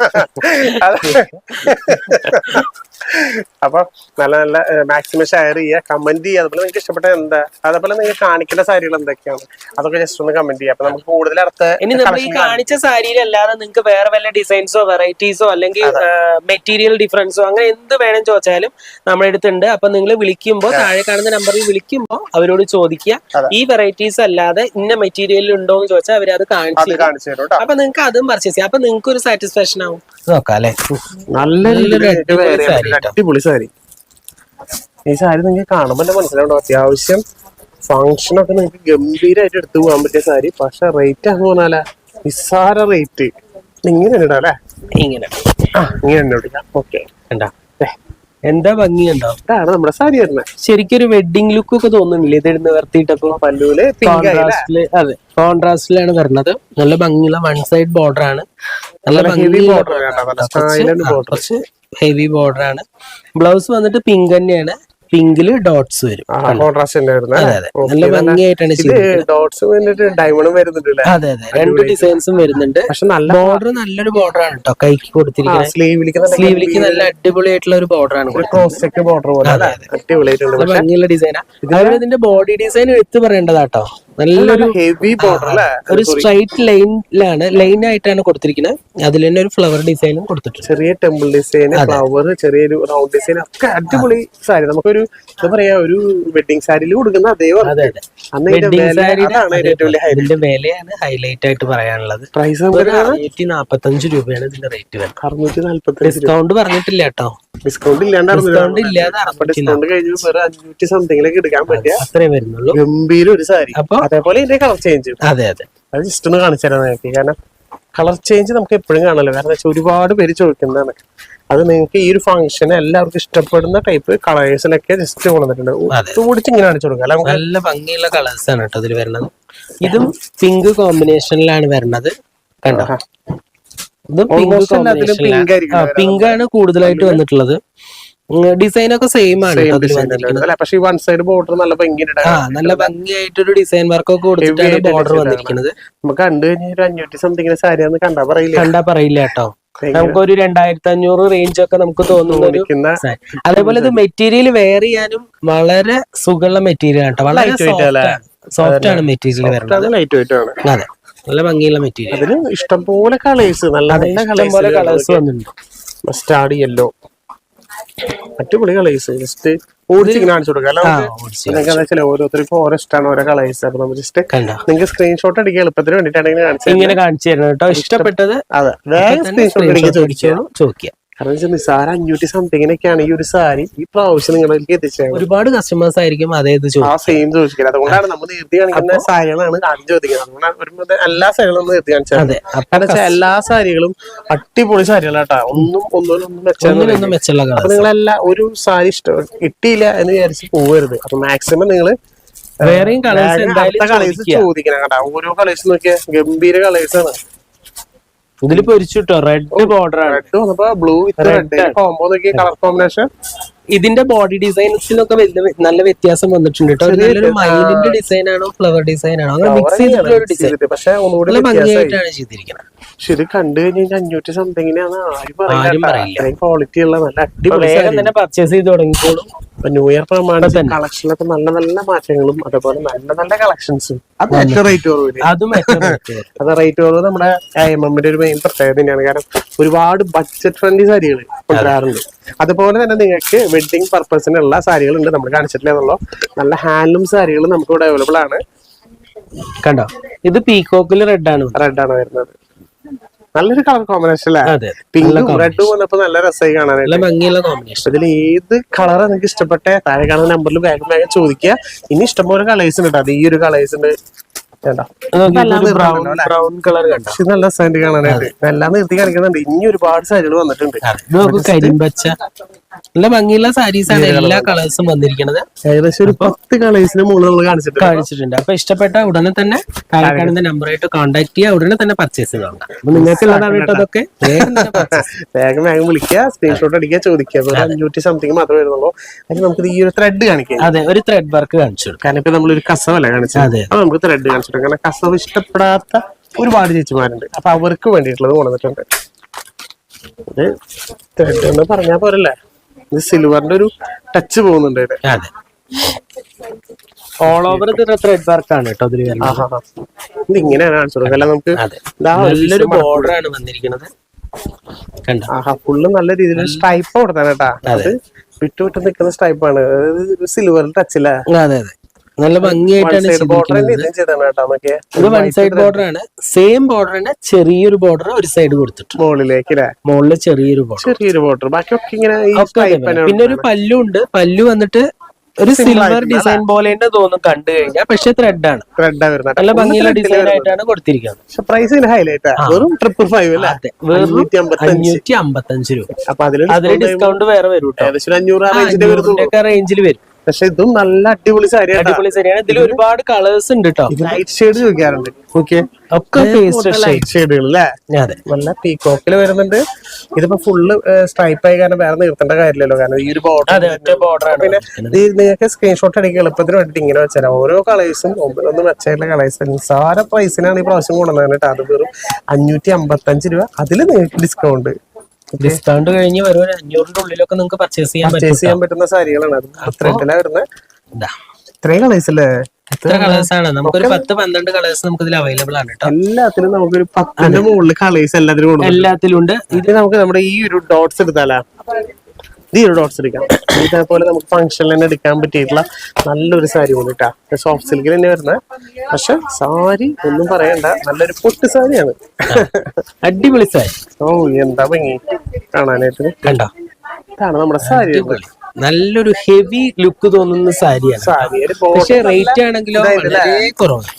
അപ്പൊ നല്ല നല്ല മാക്സിമം ഷെയർ ചെയ്യുക കമന്റ് ചെയ്യുക. അതുപോലെ നിങ്ങൾക്ക് ഇഷ്ടപ്പെട്ട എന്താ? അതുപോലെ നിങ്ങൾ കാണിക്കേണ്ട സാരികൾ എന്തൊക്കെയാണ്? അതൊക്കെ ജസ്റ്റ് ഒന്ന് കമന്റ് ചെയ്യുക. അപ്പൊ നമുക്ക് കൂടുതൽ അടുത്ത ഇനി നമ്മൾ ഈ കാണിച്ച സാരിയിൽ അല്ലാതെ നിങ്ങൾക്ക് വേറെ വല്ല ഡിസൈൻസോ വെറൈറ്റീസോ അല്ലെങ്കിൽ മെറ്റീരിയൽ ഡിഫറൻസോ അങ്ങനെ എന്ത് വേണം ചോദിച്ചാലും നമ്മുടെ അടുത്തുണ്ട്. അപ്പൊ നിങ്ങൾ വിളിക്കുമ്പോൾ താഴെ കാണുന്ന നമ്പറിൽ വിളിക്കുമ്പോൾ അവരോട് ചോദിക്കുക. ഈ വെറൈറ്റീസ് അല്ലാതെ ഇന്ന മെറ്റീരിയൽ ഉണ്ടോ എന്ന് ചോദിച്ചാൽ അവരത് കാണിച്ചു അത് തരും. കാണിച്ചു തരും കേട്ടോ അപ്പൊ നിങ്ങൾക്ക് അതും പർച്ചേസ് ചെയ്യാം. അപ്പൊ നിങ്ങൾക്ക് ഒരു സാറ്റിസ്ഫാക്ഷൻ ആവും. നോക്കാം അല്ലെ നല്ല അടിപൊളി സാരി ഈ സാരി നിങ്ങൾക്ക് കാണുമ്പോൾ തന്നെ മനസ്സിലാവുണ്ടോ അത്യാവശ്യം ഫംഗ്ഷൻ ഒക്കെ നിങ്ങൾക്ക് ഗംഭീരമായിട്ട് എടുത്തു പോകാൻ പറ്റിയ സാരി. പക്ഷെ റേറ്റ് അങ്ങ് പറഞ്ഞാലേ നിസ്സാര റേറ്റ് ഇങ്ങനെ അല്ലേ? ഇങ്ങനെ. ആ ഇങ്ങനെ ഓക്കെ. കണ്ടാ? എന്താ ഭംഗിയുണ്ടോ? ഇതാണ് നമ്മുടെ സാരി വരുന്നത് ശരിക്കും ഒരു വെഡിങ് ലുക്ക് ഒക്കെ തോന്നുന്നില്ലേ? ഇത് നിവർത്തിയിട്ടപ്പോ പല്ലുവിൽ പല്ലൂൽ കോൺട്രാസ്റ്റിൽ അതെ. കോൺട്രാസ്റ്റിലാണ് വരുന്നത്. നല്ല ഭംഗിയുള്ള വൺ സൈഡ് ബോർഡർ ആണ്. നല്ല ഭംഗി ബോർഡർ കുറച്ച് ഹെവി ബോർഡർ ആണ്. ബ്ലൗസ് വന്നിട്ട് പിങ്ക് തന്നെയാണ്. പിങ്കിൽ ഡോട്ട്സ് വരും. കോൺട്രാസ്റ്റ് നല്ല ഭംഗിയായിട്ടാണ് ഡോട്ട്സ് ഡയമണ്ടും വരുന്നുണ്ട് അതെ അതെ. രണ്ട് ഡിസൈൻസും വരുന്നുണ്ട്. പക്ഷെ നല്ല ബോർഡർ നല്ലൊരു ബോർഡർ ആണ് കേട്ടോ കൈക്ക് കൊടുത്തിരിക്കുന്നത് സ്ലീവിലേക്ക് നല്ല സ്ലീവിലേക്ക് നല്ല അടിപൊളിയായിട്ടുള്ള ഒരു ബോർഡർ ആണ് ക്രോസ് ചെക്ക് ബോർഡർ പോലെ ഭംഗിയുള്ള ഡിസൈനാ അതുപോലെ ഇതിന്റെ ബോഡി ഡിസൈൻ എടുത്തു പറയേണ്ടതാട്ടോ നല്ലൊരു ഹെവി ബോർഡർ അല്ലേ? ഒരു സ്ട്രൈറ്റ് ലൈനിലാണ് ലൈൻ ആയിട്ടാണ് കൊടുത്തിരിക്കുന്നത് അതിൽ തന്നെ ഒരു ഫ്ലവർ ഡിസൈനും കൊടുത്തിട്ടുണ്ട്. ചെറിയ ടെമ്പിൾ ഡിസൈൻ ഫ്ലവർ ചെറിയൊരു റൗണ്ട് ഡിസൈൻ ഒക്കെ അടിപൊളി സാരി നമുക്കൊരു എന്താ പറയാ ഒരു വെഡിങ് സാരിയിൽ കൊടുക്കുന്ന അതേ ഇതിന്റെ വിലയാണ് ഹൈലൈറ്റ് ആയിട്ട് പറയാനുള്ളത്. പ്രൈസ് അറുന്നൂറ്റി നാപ്പത്തഞ്ച് രൂപയാണ് ഇതിന്റെ റേറ്റ് വരുന്നത്. ഡിസ്കൗണ്ട് പറഞ്ഞിട്ടില്ല കേട്ടോ. ഡിസ്കൗണ്ട് ഇല്ലാണ്ട് ഡിസ്കൗണ്ട് ഇല്ലാതെ അപ്പൊ അറുന്നൂറ്റി ഡിസ്കൗണ്ട് കഴിഞ്ഞ് വേറെ അഞ്ഞൂറ്റി സംതിങ്ങിലേക്ക് എടുക്കാൻ പറ്റിയ അത്രേ വരുന്നുള്ളൂ. ഗംഭീര ഒരു സാരി. അപ്പൊ അതേപോലെ ഇതിന്റെ കളർ ചേഞ്ച് അതെ അതെ. അത് ജസ്റ്റ് ഒന്ന് കാണിച്ചു തരാം നിങ്ങൾക്ക്. കാരണം കളർ ചേഞ്ച് നമുക്ക് എപ്പോഴും കാണല്ലോ കാരണം വെച്ചാൽ ഒരുപാട് പേര് ചോദിക്കുന്നതാണ്. അത് നിങ്ങൾക്ക് ഈ ഒരു ഫംഗ്ഷൻ എല്ലാവർക്കും ഇഷ്ടപ്പെടുന്ന ടൈപ്പ് കളേഴ്സിലൊക്കെ ജസ്റ്റ് കൊണ്ടുവന്നിട്ടുണ്ട്. ഇങ്ങനെ കാണിച്ചു കൊടുക്കാം നല്ല ഭംഗിയുള്ള കളേഴ്സ് ആണ് കേട്ടോ ഇതിൽ വരുന്നത്. ഇതും പിങ്ക് കോമ്പിനേഷനിലാണ് വരുന്നത്. കണ്ടോ? ഇതും പിങ്ക് പിങ്ക് ആണ് കൂടുതലായിട്ട് വന്നിട്ടുള്ളത്. ഡിസൈൻ ഒക്കെ സെയിം ആണ് പക്ഷേ വൺ സൈഡ് ബോർഡർ നല്ല നല്ല ഭംഗിയായിട്ടൊരു ഡിസൈൻ വർക്ക് ഒക്കെ കൊടുത്തിട്ടാണ് ബോർഡർ വന്നിരിക്കുന്നത്. നമുക്ക് കണ്ടു കഴിഞ്ഞാൽ ഒരു അഞ്ഞൂറ്റി സംതിങ്ങിന് കണ്ടാ പറയില്ല? കണ്ടാ പറയില്ല കേട്ടോ. നമുക്കൊരു രണ്ടായിരത്തി അഞ്ഞൂറ് റേഞ്ച് ഒക്കെ നമുക്ക് തോന്നുന്ന ഒരു. അതേപോലെ ഇത് മെറ്റീരിയൽ വെയർ ചെയ്യാനും വളരെ സുഖമുള്ള മെറ്റീരിയൽ ആണ് കേട്ടോ. വളരെ സോഫ്റ്റ് ആണ്. മെറ്റീരിയൽ വരുന്നത്. അതെ. നല്ല ഭംഗിയുള്ള മെറ്റീരിയൽ അതിന് ഇഷ്ടംപോലെ കളേഴ്സ് നല്ല നല്ല ഇഷ്ടംപോലെ കളേഴ്സ് വന്നിട്ടുണ്ട്. മസ്റ്റാർഡ് യെല്ലോ അടിപൊളി കളേഴ്സ് ജസ്റ്റ് ഓടിച്ച് ഇങ്ങനെ കാണിച്ചു കൊടുക്കാം. അല്ല ആ നമുക്ക് ഓടിച്ച് നിങ്ങൾക്ക് എന്താ വെച്ചാൽ ഓരോരുത്തർക്കും ഓരോ ഇഷ്ടമാണ് ഓരോ കളേഴ്സ് അപ്പൊ നമ്മൾ ജസ്റ്റ് നിങ്ങൾക്ക് സ്ക്രീൻഷോട്ട് അടിക്കുക എളുപ്പത്തിന് വേണ്ടിയിട്ടാണ് ഇങ്ങനെ കാണിച്ചു തരണം കേട്ടോ. ഇഷ്ടപ്പെട്ടത് അതെ വേറെ സ്ക്രീൻഷോട്ട് ചോദിക്കുക. കാരണം വെച്ചാൽ നിസാര അഞ്ഞൂറ്റി സംതിങ്ങിനൊക്കെയാണ് ഈ ഒരു സാരി ഈ പ്രാവശ്യം നിങ്ങളിലേക്ക് എത്തിച്ചത്. ഒരുപാട് കസ്റ്റമേഴ്സ് ആയിരിക്കും അതേ ഇത് ആ സെയിം ചോദിക്കുന്നത് അതുകൊണ്ടാണ് നമ്മൾ നിർത്തി കാണിക്കുന്ന സാരികളാണ് ആദ്യം ചോദിക്കുന്നത് അതുകൊണ്ടാണ് ഒരു എല്ലാ സാരികളും നേരത്തെ നിർത്തി കാണിച്ചത്. അതെ. കാരണം വെച്ചാൽ എല്ലാ സാരികളും അടിപൊളി സാരികളാട്ടാ. ഒന്നും ഒന്നും ഒന്നും മെച്ചമില്ല അപ്പൊ നിങ്ങൾ നിങ്ങളെല്ലാം ഒരു സാരി ഇഷ്ടം കിട്ടിയില്ല എന്ന് വിചാരിച്ച് പോകരുത് അപ്പൊ മാക്സിമം നിങ്ങൾ വേറെയും കളേഴ്സ് ചോദിക്കണം കേട്ടോ. ഓരോ കളേഴ്സ് നോക്കിയാൽ ഗംഭീര കളേഴ്സ് ആണ്. ഇതിൽ പൊരിച്ചിട്ടോ red border blue with combo colour combination ഇതിന്റെ ബോഡി ഡിസൈൻസിനൊക്കെ വലിയ നല്ല വ്യത്യാസം വന്നിട്ടുണ്ട് കേട്ടോ ഒരു മയിലിന്റെ ഡിസൈൻ ആണോ ഫ്ലവർ ഡിസൈൻ ആണോ? അങ്ങനെ മിക്സ് ചെയ്തിട്ടുള്ള ഒരു ഡിസൈൻ പക്ഷെ ഒന്നുകൂടി ഭംഗിയായിട്ടാണ് ചെയ്തിരിക്കുന്നത് പക്ഷെ ഇത് കണ്ടു കഴിഞ്ഞാൽ അഞ്ഞൂറ്റി സംതിങ്ങിനാണ് ആരും പറയില്ല. ക്വാളിറ്റി ഉള്ള നല്ല അടിപൊളി തന്നെ പർച്ചേസ് ചെയ്ത് തുടങ്ങിക്കോളും. ഇപ്പൊ ന്യൂ ഇയർ കളക്ഷനിലൊക്കെ നല്ല നല്ല മാറ്റങ്ങളും അതേപോലെ നല്ല നല്ല കളക്ഷൻസും അത് ഏറ്റവും റേറ്റ് കുറവില്ല അതും. അത് റേറ്റ് കുറവ് നമ്മുടെ എം എമ്മിന്റെ ഒരു മെയിൻ പ്രത്യേകത തന്നെയാണ്. കാരണം ഒരുപാട് ബഡ്ജറ്റ് ഫ്രണ്ട്ലി സാരികൾ കൊണ്ടുവരാറുണ്ട്. അതുപോലെ തന്നെ നിങ്ങൾക്ക് വെഡിങ് പർപ്പസിനുള്ള സാരികൾ ഉണ്ട് നമ്മൾ കാണിച്ചിട്ടില്ലേ എന്നുള്ളൂ. നല്ല ഹാൻഡ്ലൂം സാരികൾ നമുക്ക് ഇവിടെ അവൈലബിൾ ആണ്. കണ്ടോ? ഇത് പീകോക്കിൽ റെഡ് ആണ്. റെഡ് ആണ് വരുന്നത്. നല്ലൊരു കളർ കോമ്പിനേഷൻ അല്ലേ പിങ്കും റെഡും വന്നപ്പോ നല്ല രസമായി കാണാനായിട്ട്. ഭംഗിയുള്ള കോമ്പിനേഷൻ ഇതിൽ ഏത് കളറാണ് നിങ്ങൾക്ക് ഇഷ്ടപ്പെട്ട? താഴെ കാണുന്ന നമ്പറിൽ വേഗം വേഗം ചോദിക്കുക. ഇനി ഇഷ്ടംപോലെ കളേഴ്സ് ഉണ്ട് അത് ഈ ഒരു കളേഴ്സ് ഉണ്ട് ബ്രൗൺ ബ്രൗൺ കളർ കണ്ടോ നല്ല രസമായിട്ട് കാണാനായിട്ട്. എല്ലാം നിർത്തി കാണിക്കുന്നുണ്ട്. ഇനി ഒരുപാട് സാരികൾ വന്നിട്ടുണ്ട്. കരിമ്പച്ച. നല്ല ഭംഗിയുള്ള സാരീസ് ആണ് എല്ലാ കളേഴ്സും വന്നിരിക്കുന്നത് ഏകദേശം ഒരു പത്ത് കളേഴ്സിന് മുകളിൽ നമ്മൾ കാണിച്ചിട്ടുണ്ട്. കാണിച്ചിട്ടുണ്ട്. അപ്പൊ ഇഷ്ടപ്പെട്ട ഉടനെ തന്നെ കാലക്കാടിന്റെ കാണുന്ന നമ്പറായിട്ട് കോൺടാക്ട് ചെയ്യുക. ഉടനെ തന്നെ പർച്ചേസ് ചെയ്തോളാം അപ്പൊ നിങ്ങൾക്കുള്ളതാണ് കേട്ടോ. അതൊക്കെ വേഗം വേഗം വിളിക്കുക. സ്ക്രീൻഷോട്ട് അടിക്കുക ചോദിക്കുക. ഒരു അഞ്ഞൂറ്റി സംതിങ് മാത്രമേ വരുന്നുള്ളൂ. അതിന് നമുക്ക് ഈ ഒരു ത്രെഡ് കാണിക്കാം. അതെ ഒരു ത്രെഡ് വർക്ക് കാണിച്ചു കാരണം ഇപ്പൊ നമ്മളൊരു കസവല്ല കാണിച്ചത്. അതെ. അപ്പൊ നമുക്ക് ത്രെഡ് കാണിച്ചിട്ടുണ്ട് കാരണം കസവ് ഇഷ്ടപ്പെടാത്ത ഒരുപാട് ചേച്ചിമാരുണ്ട്. അപ്പൊ അവർക്ക് വേണ്ടിയിട്ടുള്ളത് കൊണ്ടുവന്നിട്ടുണ്ട്. ഇത് ത്രെഡ് എന്ന് പറഞ്ഞാൽ പോരല്ലേ? ഇത് സിൽവറിന്റെ ഒരു ടച്ച് പോകുന്നുണ്ട് അതെ. ഓൾ ഓവർ ത്രെഡ് വർക്ക് ആണ് കേട്ടോ അതിൽ. ഇത് ഇങ്ങനെയാണ് കാണിച്ചു കൊടുക്കുക അല്ല നമുക്ക് നല്ലൊരു ബോർഡർ ആണ് വന്നിരിക്കുന്നത്. ഫുള്ള് നല്ല രീതിയിൽ സ്ട്രൈപ്പ് കൊടുത്താണ് കേട്ടാ. അത്. വിട്ടു വിട്ട് നിൽക്കുന്ന സ്ട്രൈപ്പാണ് സിൽവറിൽ ടച്ച് അല്ലേ അതെ അതെ. നല്ല ഭംഗിയായിട്ടാണ് ഇതും വൺ സൈഡ് ബോർഡർ ആണ്. സെയിം ബോർഡറിന്റെ ചെറിയൊരു ബോർഡർ ഒരു സൈഡ് കൊടുത്തിട്ട് മുകളിലേക്ക് മുകളിലെ ചെറിയൊരു ബോർഡർ ചെറിയൊരു ബോർഡർ ബാക്കിയൊക്കെ ഇങ്ങനെ പിന്നെ ഒരു പല്ലു ഉണ്ട്. പല്ലു വന്നിട്ട് ഒരു സിൽവർ ഡിസൈൻ പോലെ തന്നെ തോന്നും കണ്ടു കഴിഞ്ഞാൽ. പക്ഷെ ത്രെഡ് ആണ്. ത്രെഡാ വരുന്നത്. നല്ല ഭംഗിയുള്ള ഡിസൈൻ ആയിട്ടാണ് കൊടുത്തിരിക്കുന്നത്. പ്രൈസ് ഹൈലൈറ്റ് വെറും ട്രിപ്പിൾ ഫൈവ് അല്ലേ? അതെ. വെറും അഞ്ഞൂറ്റി അമ്പത്തഞ്ച് രൂപ. അതിൽ ഡിസ്കൗണ്ട് വേറെ വരും കേട്ടോ. അഞ്ഞൂറ് റേഞ്ചിൽ വരും. പക്ഷെ ഇതും നല്ല അടിപൊളി സാരിയാണ് അടിപൊളി സാരിയാണ്. ഇതിൽ ഒരുപാട് കളേഴ്സ് ഉണ്ട് കേട്ടോ ലൈറ്റ് ഷെയ്ഡ് ചോദിക്കാറുണ്ട്. ഓക്കെ ഒക്കെ പേസ്റ്റ് ലൈറ്റ് ഷെയ്ഡുകൾ അല്ലേ അതെ. നല്ല പീകോക്കിൽ വരുന്നുണ്ട്. ഇതിപ്പോ ഫുള്ള് സ്ട്രൈപ്പ് ആയി കാരണം വേറെ നിർത്തേണ്ട കാര്യമില്ലല്ലോ. കാരണം ഈ ഒരു ബോർഡർ ബോർഡർ ആണ്. പിന്നെ നിങ്ങൾക്ക് സ്ക്രീൻഷോട്ട് അടിക്കുക എളുപ്പത്തിന് വേണ്ടിട്ട് ഇങ്ങനെ വെച്ചാൽ ഓരോ കളേഴ്സും ഒന്ന് മെച്ചമായിട്ടുള്ള കളേഴ്സ് നിസ്സാര പ്രൈസിനാണ് ഈ പ്രാവശ്യം കൊണ്ടുവന്നത് കേട്ടോ. അത് വെറും അഞ്ഞൂറ്റി അമ്പത്തഞ്ച് രൂപ. അതിൽ നിങ്ങൾക്ക് ഡിസ്കൗണ്ട് ഡിസ്കൗണ്ട് കഴിഞ്ഞ് വെറും ഒരു അഞ്ഞൂറിന്റെ ഉള്ളിലൊക്കെ നിങ്ങൾക്ക് പർച്ചേസ് ചെയ്യാൻ പർച്ചേസ് ചെയ്യാൻ പറ്റുന്ന സാരികളാണ്. അത് ത്രെഡിലാണ് വരുന്നത് ഇതാ. ഇത്രയും കളേഴ്സ് അല്ലേ? ഇത്ര കളേഴ്സ് ആണ്. നമുക്കൊരു പത്ത് പന്ത്രണ്ട് കളേഴ്സ് നമുക്ക് ഇതിൽ അവൈലബിൾ ആണ് കേട്ടോ എല്ലാത്തിലും നമുക്കൊരു പത്തിന്റെ മുകളിൽ കളേഴ്സ് എല്ലാത്തിനും കൊടുക്കും. എല്ലാത്തിലും ഉണ്ട്. ഇത് നമുക്ക് നമ്മുടെ ഈ ഒരു ഡോട്ട്സ് എടുത്താലാ? ഈ ഒരു ഡോട്ട്സ് എടുക്കാം. ഇതേപോലെ നമുക്ക് ഫംഗ്ഷനിൽ തന്നെ എടുക്കാൻ പറ്റിയിട്ടുള്ള നല്ലൊരു സാരി കൊണ്ടിട്ടാ സോഫ്റ്റ് സിൽക്കിൽ തന്നെ വരുന്നത് പക്ഷെ സാരി ഒന്നും പറയണ്ട. നല്ലൊരു പൊട്ട് സാരിയാണ് അടിപൊളി സാരി ഓ എന്താ ഭംഗി. കാണാനായിട്ട്. കണ്ടോ? ഇതാണ് നമ്മുടെ സാരി നല്ലൊരു ഹെവി ലുക്ക് തോന്നുന്ന സാരിയാണ് റേറ്റ് ആണെങ്കിലോ കുറവാണ്.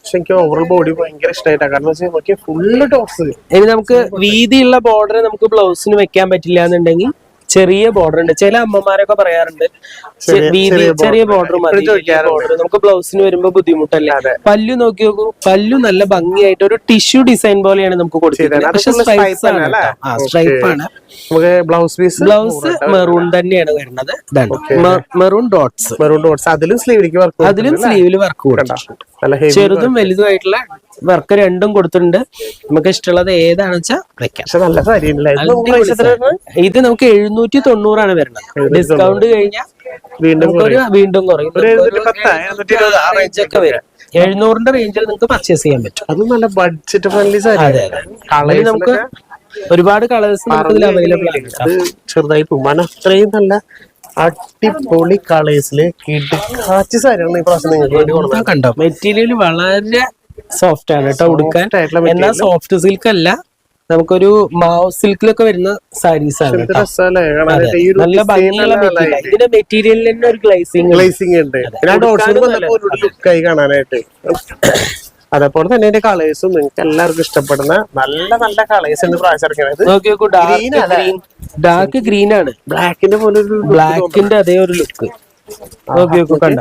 പക്ഷെ എനിക്ക് ഓവറോൾ ബോഡി ഭയങ്കര ഇഷ്ടമായിട്ടാണ് കാരണം വെച്ചാൽ നോക്കിയാൽ ഫുള്ള് ടോപ്സ് ഇനി നമുക്ക് വീതിയുള്ള ബോർഡർ നമുക്ക് ബ്ലൗസിന് വെക്കാൻ പറ്റില്ല എന്നുണ്ടെങ്കിൽ ചെറിയ ബോർഡർ ഉണ്ട്. ചില അമ്മമാരൊക്കെ പറയാറുണ്ട് ചെറിയ- വീതി ചെറിയ ചെറിയ ബോർഡർ മതി. ബോർഡർ നമുക്ക് ബ്ലൗസിന് വരുമ്പോ ബുദ്ധിമുട്ടല്ലേ? പല്ലു നോക്കി നോക്കൂ. പല്ലു നല്ല ഭംഗിയായിട്ട് ഒരു ടിഷ്യൂ ഡിസൈൻ പോലെയാണ് നമുക്ക് കൊടുത്തിരിക്കുന്നത്. പക്ഷെ സ്ട്രൈപ്സ് ആണ് സ്ട്രൈപ്പ് ആണ്. ബ്ലൗസ് പീസ് ബ്ലൗസ് മെറൂൺ തന്നെയാണ് വരുന്നത്. മെറൂൺ ഡോട്ട്സ് മെറൂൺ ഡോട്ട്സ് അതിലും സ്ലീവിലേക്ക് വർക്ക് അതിലും സ്ലീവിൽ വർക്ക് കൊടുത്തിട്ടുണ്ട്. ചെറുതും വലുതുമായിട്ടുള്ള വർക്ക് രണ്ടും കൊടുത്തിട്ടുണ്ട്. നമുക്ക് ഇഷ്ടമുള്ളത് ഏതാണെന്ന് വെച്ചാൽ വെക്കാം. ഇത് നമുക്ക് എഴുന്നൂറ്റി തൊണ്ണൂറാണ് വരുന്നത് ഡിസ്കൗണ്ട് കഴിഞ്ഞാൽ വീണ്ടും വീണ്ടും കുറയും. ഒക്കെ വരും. എഴുന്നൂറിന്റെ റേഞ്ചിൽ നിങ്ങൾക്ക് പർച്ചേസ് ചെയ്യാൻ പറ്റും. അതും നല്ല ബഡ്ജറ്റ് ഫ്രണ്ട്ലി സാരി. അതെ നമുക്ക് ഒരുപാട് കളേഴ്സ് നമുക്ക് അവൈലബിൾ ആണ് ചെറുതായി പോകും. അത്രയും നല്ല അടിപൊളി കളേഴ്സിൽ കിടക്കാച്ചി സാരിയാണ് ഈ പ്രാവശ്യം നിങ്ങൾക്ക് കണ്ടോ? മെറ്റീരിയൽ വളരെ സോഫ്റ്റ് ആണ് കേട്ടോ ഉടുക്കാൻ. എന്നാൽ സോഫ്റ്റ് സിൽക്ക് അല്ല. നമുക്കൊരു മാവ് സിൽക്കിലൊക്കെ വരുന്ന സാരീസ് ആണ് നല്ല ഭംഗിയുള്ള ഇതിന്റെ മെറ്റീരിയലിൽ തന്നെ ഒരു ഗ്ലൈസിംഗ് ഗ്ലൈസിംഗ് ഉണ്ട്. ലുക്കായി കാണാനായിട്ട്. അതേപോലെ തന്നെ അതിന്റെ കളേഴ്സും നിങ്ങൾക്ക് എല്ലാവർക്കും ഇഷ്ടപ്പെടുന്ന നല്ല നല്ല കളേഴ്സ് എന്ന് പ്രാവശ്യം ഡാർക്ക് ഗ്രീൻ ആണ്. ബ്ലാക്കിന്റെ പോലെ ബ്ലാക്കിന്റെ അതേ ഒരു ലുക്ക് നോക്കി നോക്കൂ കണ്ട?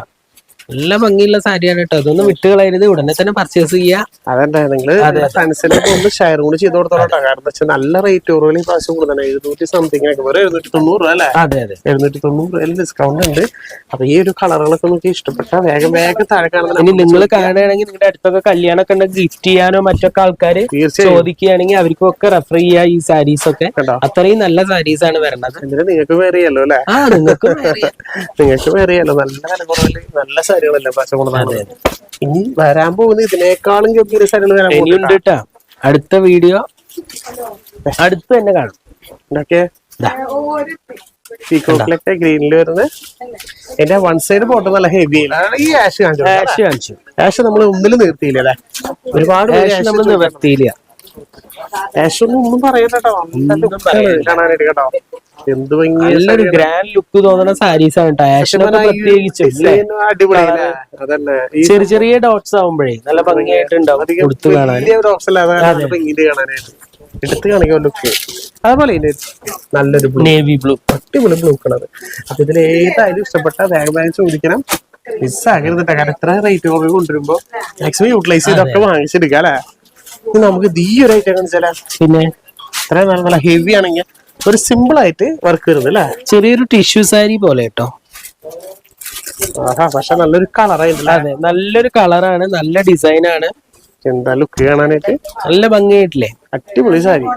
നല്ല ഭംഗിയുള്ള സാരിയാണ് കേട്ടോ അതൊന്നും വിട്ട് കളയരുത്. ഉടനെ തന്നെ പർച്ചേസ് ചെയ്യാ. അതന്നെ. നിങ്ങൾ ഒന്ന് ഷെയർ കൂടി ചെയ്ത് കൊടുത്തോളാം. കാരണം വെച്ചാൽ നല്ല റേറ്റ് കുറവിൽ പ്രാവശ്യം കൂടുതലാണ്. എഴുന്നൂറ്റി വെറും എഴുന്നൂറ്റി തൊണ്ണൂറ് രൂപ അല്ലേ? അതെ അതെ. എഴുന്നൂറ്റി തൊണ്ണൂറ് രൂപയിൽ ഡിസ്കൗണ്ട് ഉണ്ട്. അപ്പൊ ഈ ഒരു കളറുകളൊക്കെ നമുക്ക് ഇഷ്ടപ്പെട്ട വേഗം വേഗം താഴെ കാണുന്ന ഇനി നിങ്ങൾ കാണുകയാണെങ്കിൽ നിങ്ങളുടെ അടുത്തൊക്കെ കല്യാണമൊക്കെ ഉണ്ടെങ്കിൽ ഗിഫ്റ്റ് ചെയ്യാനോ മറ്റൊക്കെ ആൾക്കാർ ചോദിക്കുകയാണെങ്കിൽ ചോദിക്കുകയാണെങ്കിൽ അവർക്കൊക്കെ റെഫർ ചെയ്യാ ഈ സാരീസ് ഒക്കെ. അത്രയും നല്ല സാരീസ് ആണ് വരണത് നിങ്ങൾക്ക് വേറെ ചെയ്യാലോ അല്ലേ? ആ നിങ്ങൾക്ക് നിങ്ങൾക്ക് വേറെ ചെയ്യാലോ നല്ല വില കുറവിൽ നല്ല പ്രാവശ്യം ഇനി വരാൻ പോകുന്നത് ഇതിനേക്കാളും ഗംഭീര വരാൻ ഇനിയുണ്ട് പോകുന്നുണ്ട് കേട്ടോ. അടുത്ത വീഡിയോ അടുത്ത് തന്നെ കാണും. ഇതൊക്കെ. പീക്കോക്കിലൊക്കെ ഗ്രീനിൽ വരുന്നത്. എന്റെ വൺ സൈഡ് ഫോട്ടോ നല്ല ഹെവി ഈ ആഷ് കാണിച്ചു ആഷ് കാണിച്ചു. ആഷ് നമ്മൾ ഒന്നിലും നിർത്തിയില്ല അല്ലേ? ഒരുപാട് നമ്മൾ നിവർത്തിയില്ല ഏഷ് ഒന്നും പറയണ്ട. കാണാനായിട്ട് കേട്ടോ. എന്ത് നല്ലൊരു ഗ്രാൻഡ് ലുക്ക് തോന്നുന്ന സാരീസ് ആണ് പ്രത്യേകിച്ച് ചെറിയ ചെറിയ ഡോട്ട്സ് ആവുമ്പോഴേ നല്ല ഭംഗിയായിട്ടുണ്ടാവും കൊടുത്തു കാണാൻ. എടുത്ത് കാണിക്കാൻ ലുക്ക് അതുപോലെ നല്ലൊരു നേവി ബ്ലൂ അടിപൊളി ബ്ലൂ കളർ അപ്പൊ ഇതിൽ ഏതായാലും ഇഷ്ടപ്പെട്ട വേഗം വേഗം ചോദിക്കണം. മിസ്സാകരുത് കേട്ടോ. കാരണം ഇത്ര റേറ്റ് കുറവ് കൊണ്ടുവരുമ്പോ മാക്സിമം യൂട്ടിലൈസ് ചെയ്തൊക്കെ വാങ്ങിച്ചെടുക്കാം അല്ലെ? നമുക്ക് ഈ ഒരു ഐറ്റം കാണിച്ചാലേ പിന്നെ? ഇത്ര നല്ല നല്ല ഹെവി ആണെങ്കിൽ ഒരു സിമ്പിൾ ആയിട്ട് വർക്ക് വരുന്നത് അല്ലേ? ചെറിയൊരു ടിഷ്യൂ സാരി പോലെ കേട്ടോ. പക്ഷെ നല്ലൊരു കളറായിട്ടില്ല അതെ നല്ലൊരു കളറാണ് നല്ല ഡിസൈൻ ആണ്. എന്താ ലുക്ക് കാണാനായിട്ട്? നല്ല ഭംഗിയായിട്ടില്ലേ? അടിപൊളി സാരി.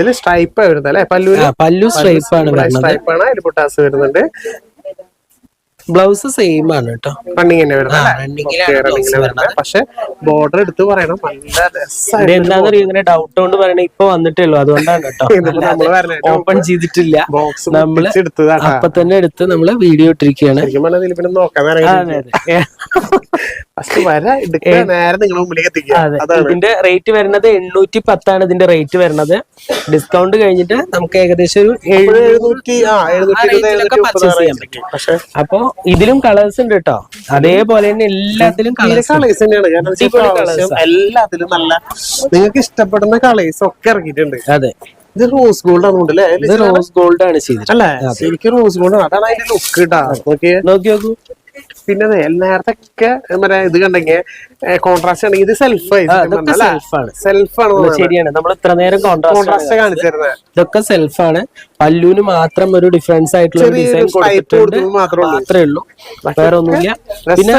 ഇതിൽ സ്ട്രൈപ്പ് വരുന്നത് അല്ലെ? പല്ലു പല്ലു സ്ട്രൈപ്പ് ആണ് സ്ട്രൈപ്പ് ആണ്. അതിൽ പൊട്ടാസ് വരുന്നുണ്ട്. ബ്ലൗസ് സെയിം ആണ് കേട്ടോ റണ്ണിങ് തന്നെ വരുന്നത്. പക്ഷെ ബോർഡർ എടുത്ത് പറയണം. നല്ല അറിയോ ഇങ്ങനെ ഡൗട്ട് കൊണ്ട് പറയണേ ഇപ്പൊ വന്നിട്ടേ ഉള്ളൂ അതുകൊണ്ടാണ് കേട്ടോ ഓപ്പൺ ചെയ്തിട്ടില്ല. ബോക്സ് നമ്മൾ അപ്പൊ തന്നെ എടുത്ത് നമ്മൾ വീഡിയോ ഇട്ടിരിക്കുകയാണ്. പിന്നെ നോക്കാൻ അതെ അതെ. ഫസ്റ്റ് വര എടുക്കുക നേരെ നിങ്ങളുടെ മുമ്പിലേക്ക് എത്തിക്കുക. ഇതിന്റെ റേറ്റ് വരുന്നത് എണ്ണൂറ്റി പത്താണ് ഇതിന്റെ റേറ്റ് വരുന്നത്. ഡിസ്കൗണ്ട് കഴിഞ്ഞിട്ട് നമുക്ക് ഏകദേശം ഒരു ഒരു എഴുന്നൂറ് എഴുന്നൂറ്റി അപ്പൊ ഇതിലും കളേഴ്സ് ഉണ്ട് കേട്ടോ അതേപോലെ തന്നെ എല്ലാത്തിലും കളേഴ്സ്. എല്ലാത്തിലും നല്ല നിങ്ങൾക്ക് ഇഷ്ടപ്പെടുന്ന കളേഴ്സ് ഒക്കെ ഇറങ്ങിയിട്ടുണ്ട്. അതെ. ഇത് റോസ് ഗോൾഡ് ആണ് ഇത് റോസ് ഗോൾഡ് ആണ് ചെയ്തത് അല്ലേ? ശരിക്കും റോസ് ഗോൾഡ് ആണ്. അതാണ് അതിന്റെ ലുക്ക് കേട്ടാ നോക്കി നോക്കി നോക്കൂ പിന്നെ നേരത്തെ മറ്റേ ഇത് കണ്ടെങ്കിൽ കോൺട്രാസ്റ്റ് ആണെങ്കിൽ ഇത് സെൽഫ് സെൽഫാണ് ഇതൊക്കെ self ആണ്. സെൽഫ് ആണ് ശരിയാണ്. നമ്മൾ ഇത്ര നേരം കോൺട്രാസ്റ്റ് കാണിച്ചിരുന്നത് ഇതൊക്കെ സെൽഫാണ് പല്ലുവിന് മാത്രം ഒരു ഡിഫറൻസ് ആയിട്ടുള്ള ഡിസൈൻ കൊടുത്തിട്ടുണ്ട്. മാത്രമേ ഉള്ളൂ. വേറെ ഒന്നുമില്ല. പിന്നെ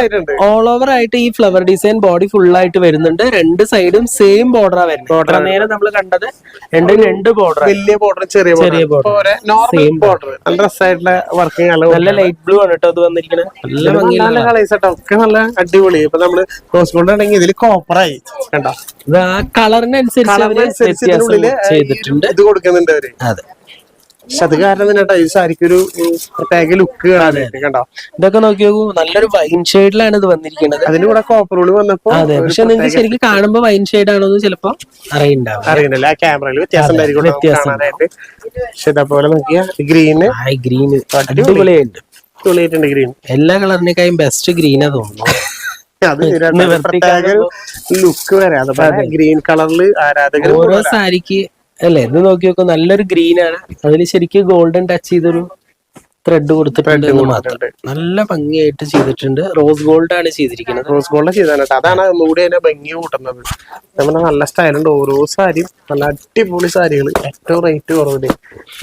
ഓൾ ഓവർ ആയിട്ട് ഈ ഫ്ലവർ ഡിസൈൻ ബോഡി ഫുൾ ആയിട്ട് വരുന്നുണ്ട്. രണ്ട് സൈഡും സെയിം ബോർഡറാ വരുന്നത്. ഇത്ര നേരം നമ്മൾ കണ്ടത് രണ്ട് രണ്ട് ബോർഡർ വലിയ ബോർഡർ ചെറിയ ചെറിയ ബോർഡർ സെയിം ബോർഡർ നല്ല രസമായിട്ടുള്ള വർക്കിംഗ് നല്ല ലൈറ്റ് ബ്ലൂ ആണ് കേട്ടോ അത് വന്നിരിക്കുന്നത് നല്ല ഭംഗിയുള്ള നല്ല കളേഴ്സ് കേട്ടോ ഒക്കെ നല്ല അടിപൊളി. ഇപ്പൊ നമ്മൾ റോസ് ഗോൾഡ് ആണെങ്കിൽ ഇതിൽ കോപ്പറായി കണ്ടോ? ഇത് ആ കളറിനനുസരിച്ച് ഇതിനുള്ളിൽ ചെയ്തിട്ടുണ്ട്. ഇത് കൊടുക്കുന്നുണ്ട് അവർ. അതെ. പക്ഷെ അത് കാരണം തന്നെ കേട്ടോ ഈ സാരിക്ക് ഒരു പ്രത്യേക ലുക്ക് കാണാനായിട്ട് കണ്ടോ? ഇതൊക്കെ നോക്കി നോക്കൂ നല്ലൊരു വൈൻ ഷെയ്ഡിലാണ് ഇത് വന്നിരിക്കുന്നത്. അതിന്റെ കൂടെ കോപ്പർ കൂടി വന്നപ്പോ അതെ പക്ഷെ നിങ്ങൾക്ക് ശരിക്കും കാണുമ്പോ വൈൻ ഷെയ്ഡ് ആണോ എന്ന് ചിലപ്പോ അറിയണ്ടാവും. അറിയുന്നില്ല ആ ക്യാമറയിൽ വ്യത്യാസം ഉണ്ടായിരിക്കും വ്യത്യാസം പക്ഷെ ഇതേപോലെ നോക്കിയ ഗ്രീന് ഗ്രീന് ഗ്രീൻ അടിപൊളിയുണ്ട് ഡിഗ്രി എല്ലാ കളറിനേക്കാളും ബെസ്റ്റ് ഗ്രീനാ തോന്നുന്നു. അത് പ്രത്യേക ലുക്ക് വരെ. അതുപോലെ ഗ്രീൻ കളറിൽ ആരാധകർ ഓരോ സാരിക്ക് അല്ലെ ഇത് നോക്കി നോക്കൂ നല്ലൊരു ഗ്രീൻ ആണ്. അതിൽ ശരിക്കും ഗോൾഡൻ ടച്ച് ചെയ്തൊരു ത്രെഡ് കൊടുത്തിട്ടുണ്ട് നല്ല ഭംഗിയായിട്ട് ചെയ്തിട്ടുണ്ട്. റോസ് ഗോൾഡ് ആണ് ചെയ്തിരിക്കുന്നത്. റോസ് ഗോൾഡ് ചെയ്താണ് കേട്ടോ. അതാണ് ഒന്നുകൂടി അതിനെ ഭംഗി കൂട്ടുന്നത്. നമ്മുടെ നല്ല സ്റ്റൈലുണ്ട് ഓരോ സാരിയും നല്ല അടിപൊളി സാരികൾ ഏറ്റവും റേറ്റ് കുറവിൽ.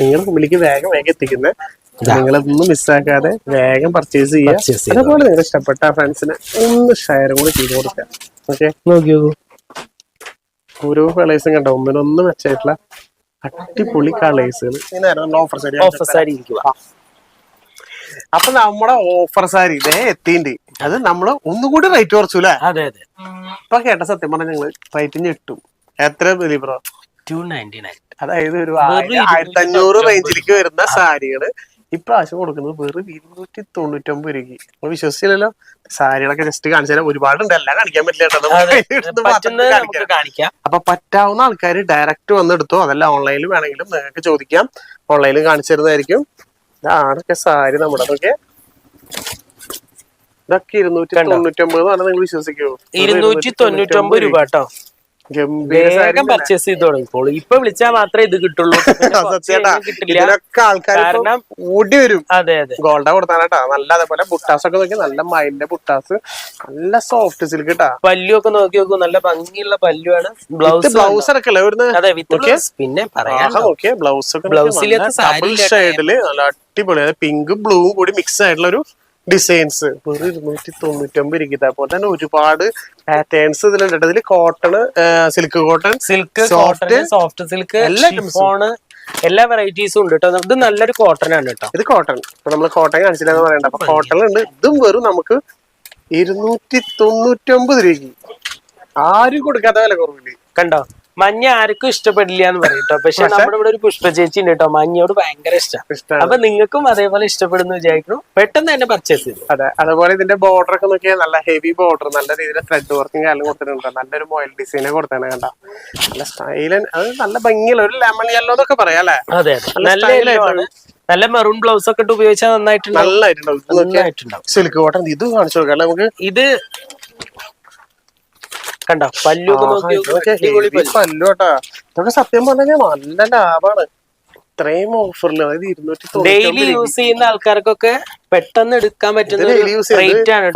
നിങ്ങൾ മുമ്പിലേക്ക് വേഗം വേഗം എത്തിക്കുന്നത് നിങ്ങളൊന്നും മിസ്സാക്കാതെ വേഗം പർച്ചേസ് ചെയ്യുക അതുപോലെ നിങ്ങൾ ഇഷ്ടപ്പെട്ട ഫ്രണ്ട്സിന് ഒന്ന് ഷെയർ കൂടി ചെയ്ത് കൊടുക്കുക ഓക്കെ നോക്കി നോക്കൂ. ഓരോ കളേഴ്സും കണ്ടോ? ഒന്നിനൊന്നും മെച്ചായിട്ടുള്ള അടിപൊളി കളേഴ്സുകൾ ഓഫർ സാരി ഓഫർ സാരി ഇരിക്കുക അപ്പൊ നമ്മുടെ ഓഫർ സാരി ഇതേ എത്തിണ്ട്. അത് നമ്മൾ ഒന്നുകൂടി റേറ്റ് കുറച്ചു അല്ലേ അതെ അതെ. ഇപ്പൊ കേട്ട സത്യം പറഞ്ഞാൽ ഞങ്ങൾ റേറ്റ് ഞെട്ടും എത്ര ബ്രോ ടു നയന്റി നയൻ അതായത് ഒരു ആയിരത്തി അഞ്ഞൂറ് റേഞ്ചിലേക്ക് വരുന്ന സാരികൾ. ഇപ്രാവശ്യം കൊടുക്കുന്നത് വെറും ഇരുന്നൂറ്റി തൊണ്ണൂറ്റൊമ്പത് രൂപയ്ക്ക്. നമ്മൾ വിശ്വസിച്ചില്ലല്ലോ? സാരികളൊക്കെ ജസ്റ്റ് കാണിച്ചാൽ ഒരുപാടുണ്ട്. എല്ലാം കാണിക്കാൻ പറ്റില്ല അപ്പൊ പറ്റാവുന്ന ആൾക്കാർ ഡയറക്റ്റ് വന്നെടുത്തോ അതല്ല ഓൺലൈനിൽ വേണമെങ്കിലും നിങ്ങൾക്ക് ചോദിക്കാം. ഓൺലൈനിൽ കാണിച്ചു തരുന്നതായിരിക്കും. ഇതാണൊക്കെ സാരി നമ്മുടെ അതൊക്കെ ഇതൊക്കെ ഇരുന്നൂറ്റി തൊണ്ണൂറ്റി ഒമ്പത് പറഞ്ഞാൽ നിങ്ങൾ വിശ്വസിക്കുമോ ഇരുന്നൂറ്റി തൊണ്ണൂറ്റൊമ്പത് രൂപ. കേട്ടോ. വേഗം പർച്ചേസ് ചെയ്ത് തുടങ്ങിക്കോളൂ ഇപ്പൊ വിളിച്ചാൽ മാത്രമേ ഇത് കിട്ടുള്ളൂ. ഇതിനൊക്കെ ആൾക്കാർ ഓടി വരും. അതെ അതെ. ഗോൾഡ കൊടുത്താനാട്ടാ നല്ല അതേപോലെ ബുട്ടാസ് ഒക്കെ നോക്കി നല്ല മൈൻഡിന്റെ ബുട്ടാസ് നല്ല സോഫ്റ്റ് സിൽക്ക് കിട്ടാ പല്ലു ഒക്കെ നോക്കി നോക്കൂ. നല്ല ഭംഗിയുള്ള പല്ലുവാണ്. ബ്ലൗസ് ബ്ലൗസ് ഇറക്കല്ലേ ഒരു അതെ വിത്ത് ബ്ലൗസ് പിന്നെ പറയാം നോക്കിയേ. ബ്ലൗസ് ബ്ലൗസിലൊക്കെ സാരി ഷെയ്ഡിൽ നല്ല അടിപൊളി. പിങ്ക് ബ്ലൂ കൂടി മിക്സ് ആയിട്ടുള്ള ഒരു ഡിസൈൻസ് വെറും ഇരുന്നൂറ്റി തൊണ്ണൂറ്റൊമ്പത് ഇരിക്കും അപ്പോൾ തന്നെ ഒരുപാട് പാറ്റേൺസ് ഇതിലുണ്ട്. ഇതിൽ cotton silk cotton silk soft soft silk. Chiffon എല്ലാ വെറൈറ്റീസും ഉണ്ട് കേട്ടോ ഇത് നല്ലൊരു കോട്ടൺ ആണ് കേട്ടോ ഇത് കോട്ടൺ ഇപ്പൊ നമ്മൾ കോട്ടൺ കാണിച്ചില്ലെന്ന് പറയണ്ട. അപ്പൊ കോട്ടൺ ഉണ്ട് ഇതും വെറും നമുക്ക് ഇരുന്നൂറ്റി തൊണ്ണൂറ്റൊമ്പത് രൂപയ്ക്ക്. ആരും കൊടുക്കാത്ത വില കുറവില്ല? കണ്ടോ? മഞ്ഞ ആർക്കും ഇഷ്ടപ്പെടില്ല എന്ന് പറയട്ടോ പക്ഷെ നമ്മുടെ ഇവിടെ ഒരു പുഷ്പ ചേച്ചി ഉണ്ട് കേട്ടോ മഞ്ഞയോട് ഭയങ്കര ഇഷ്ടം. അപ്പൊ നിങ്ങൾക്കും അതേപോലെ ഇഷ്ടപ്പെടുന്നു വിചാരിക്കുന്നു. പെട്ടെന്ന് തന്നെ പർച്ചേസ് ചെയ്തു. അതെ. അതുപോലെ ഇതിന്റെ ബോർഡർ ഒക്കെ നോക്കിയാൽ നല്ല ഹെവി ബോർഡർ നല്ല രീതിയിൽ ത്രെഡ് വർക്കും കാര്യം കൊടുത്തിട്ടുണ്ട്. നല്ലൊരു മൊയൽ ഡിസൈനെ കൊടുത്താണ് കണ്ട. നല്ല സ്റ്റൈലൻ അത് നല്ല ഭംഗിയുള്ള ഒരു ലെമൺ യെല്ലോ എന്നൊക്കെ പറയാം അല്ലെ? അതെ നല്ല നല്ല മെറൂൺ ബ്ലൗസ് ഒക്കെ ഇട്ട് ഉപയോഗിച്ചാൽ നന്നായിട്ടുണ്ട് നന്നായിട്ടുണ്ടാവും. സിൽക്ക് കോട്ടൺ ഇത് കാണിച്ചു നോക്കാം നമുക്ക്? ഇത് കണ്ടോ? നോക്ക്. ഇതൊക്കെ സത്യം പറഞ്ഞാൽ നല്ല ലാഭാണ്. ഇത്രയും ഓഫറിൽ അതായത് ഇരുന്നൂറ്റി ഡെയിലി യൂസ് ചെയ്യുന്ന ആൾക്കാർക്കൊക്കെ പെട്ടെന്ന് എടുക്കാൻ പറ്റുന്ന റേറ്റ് ആണ്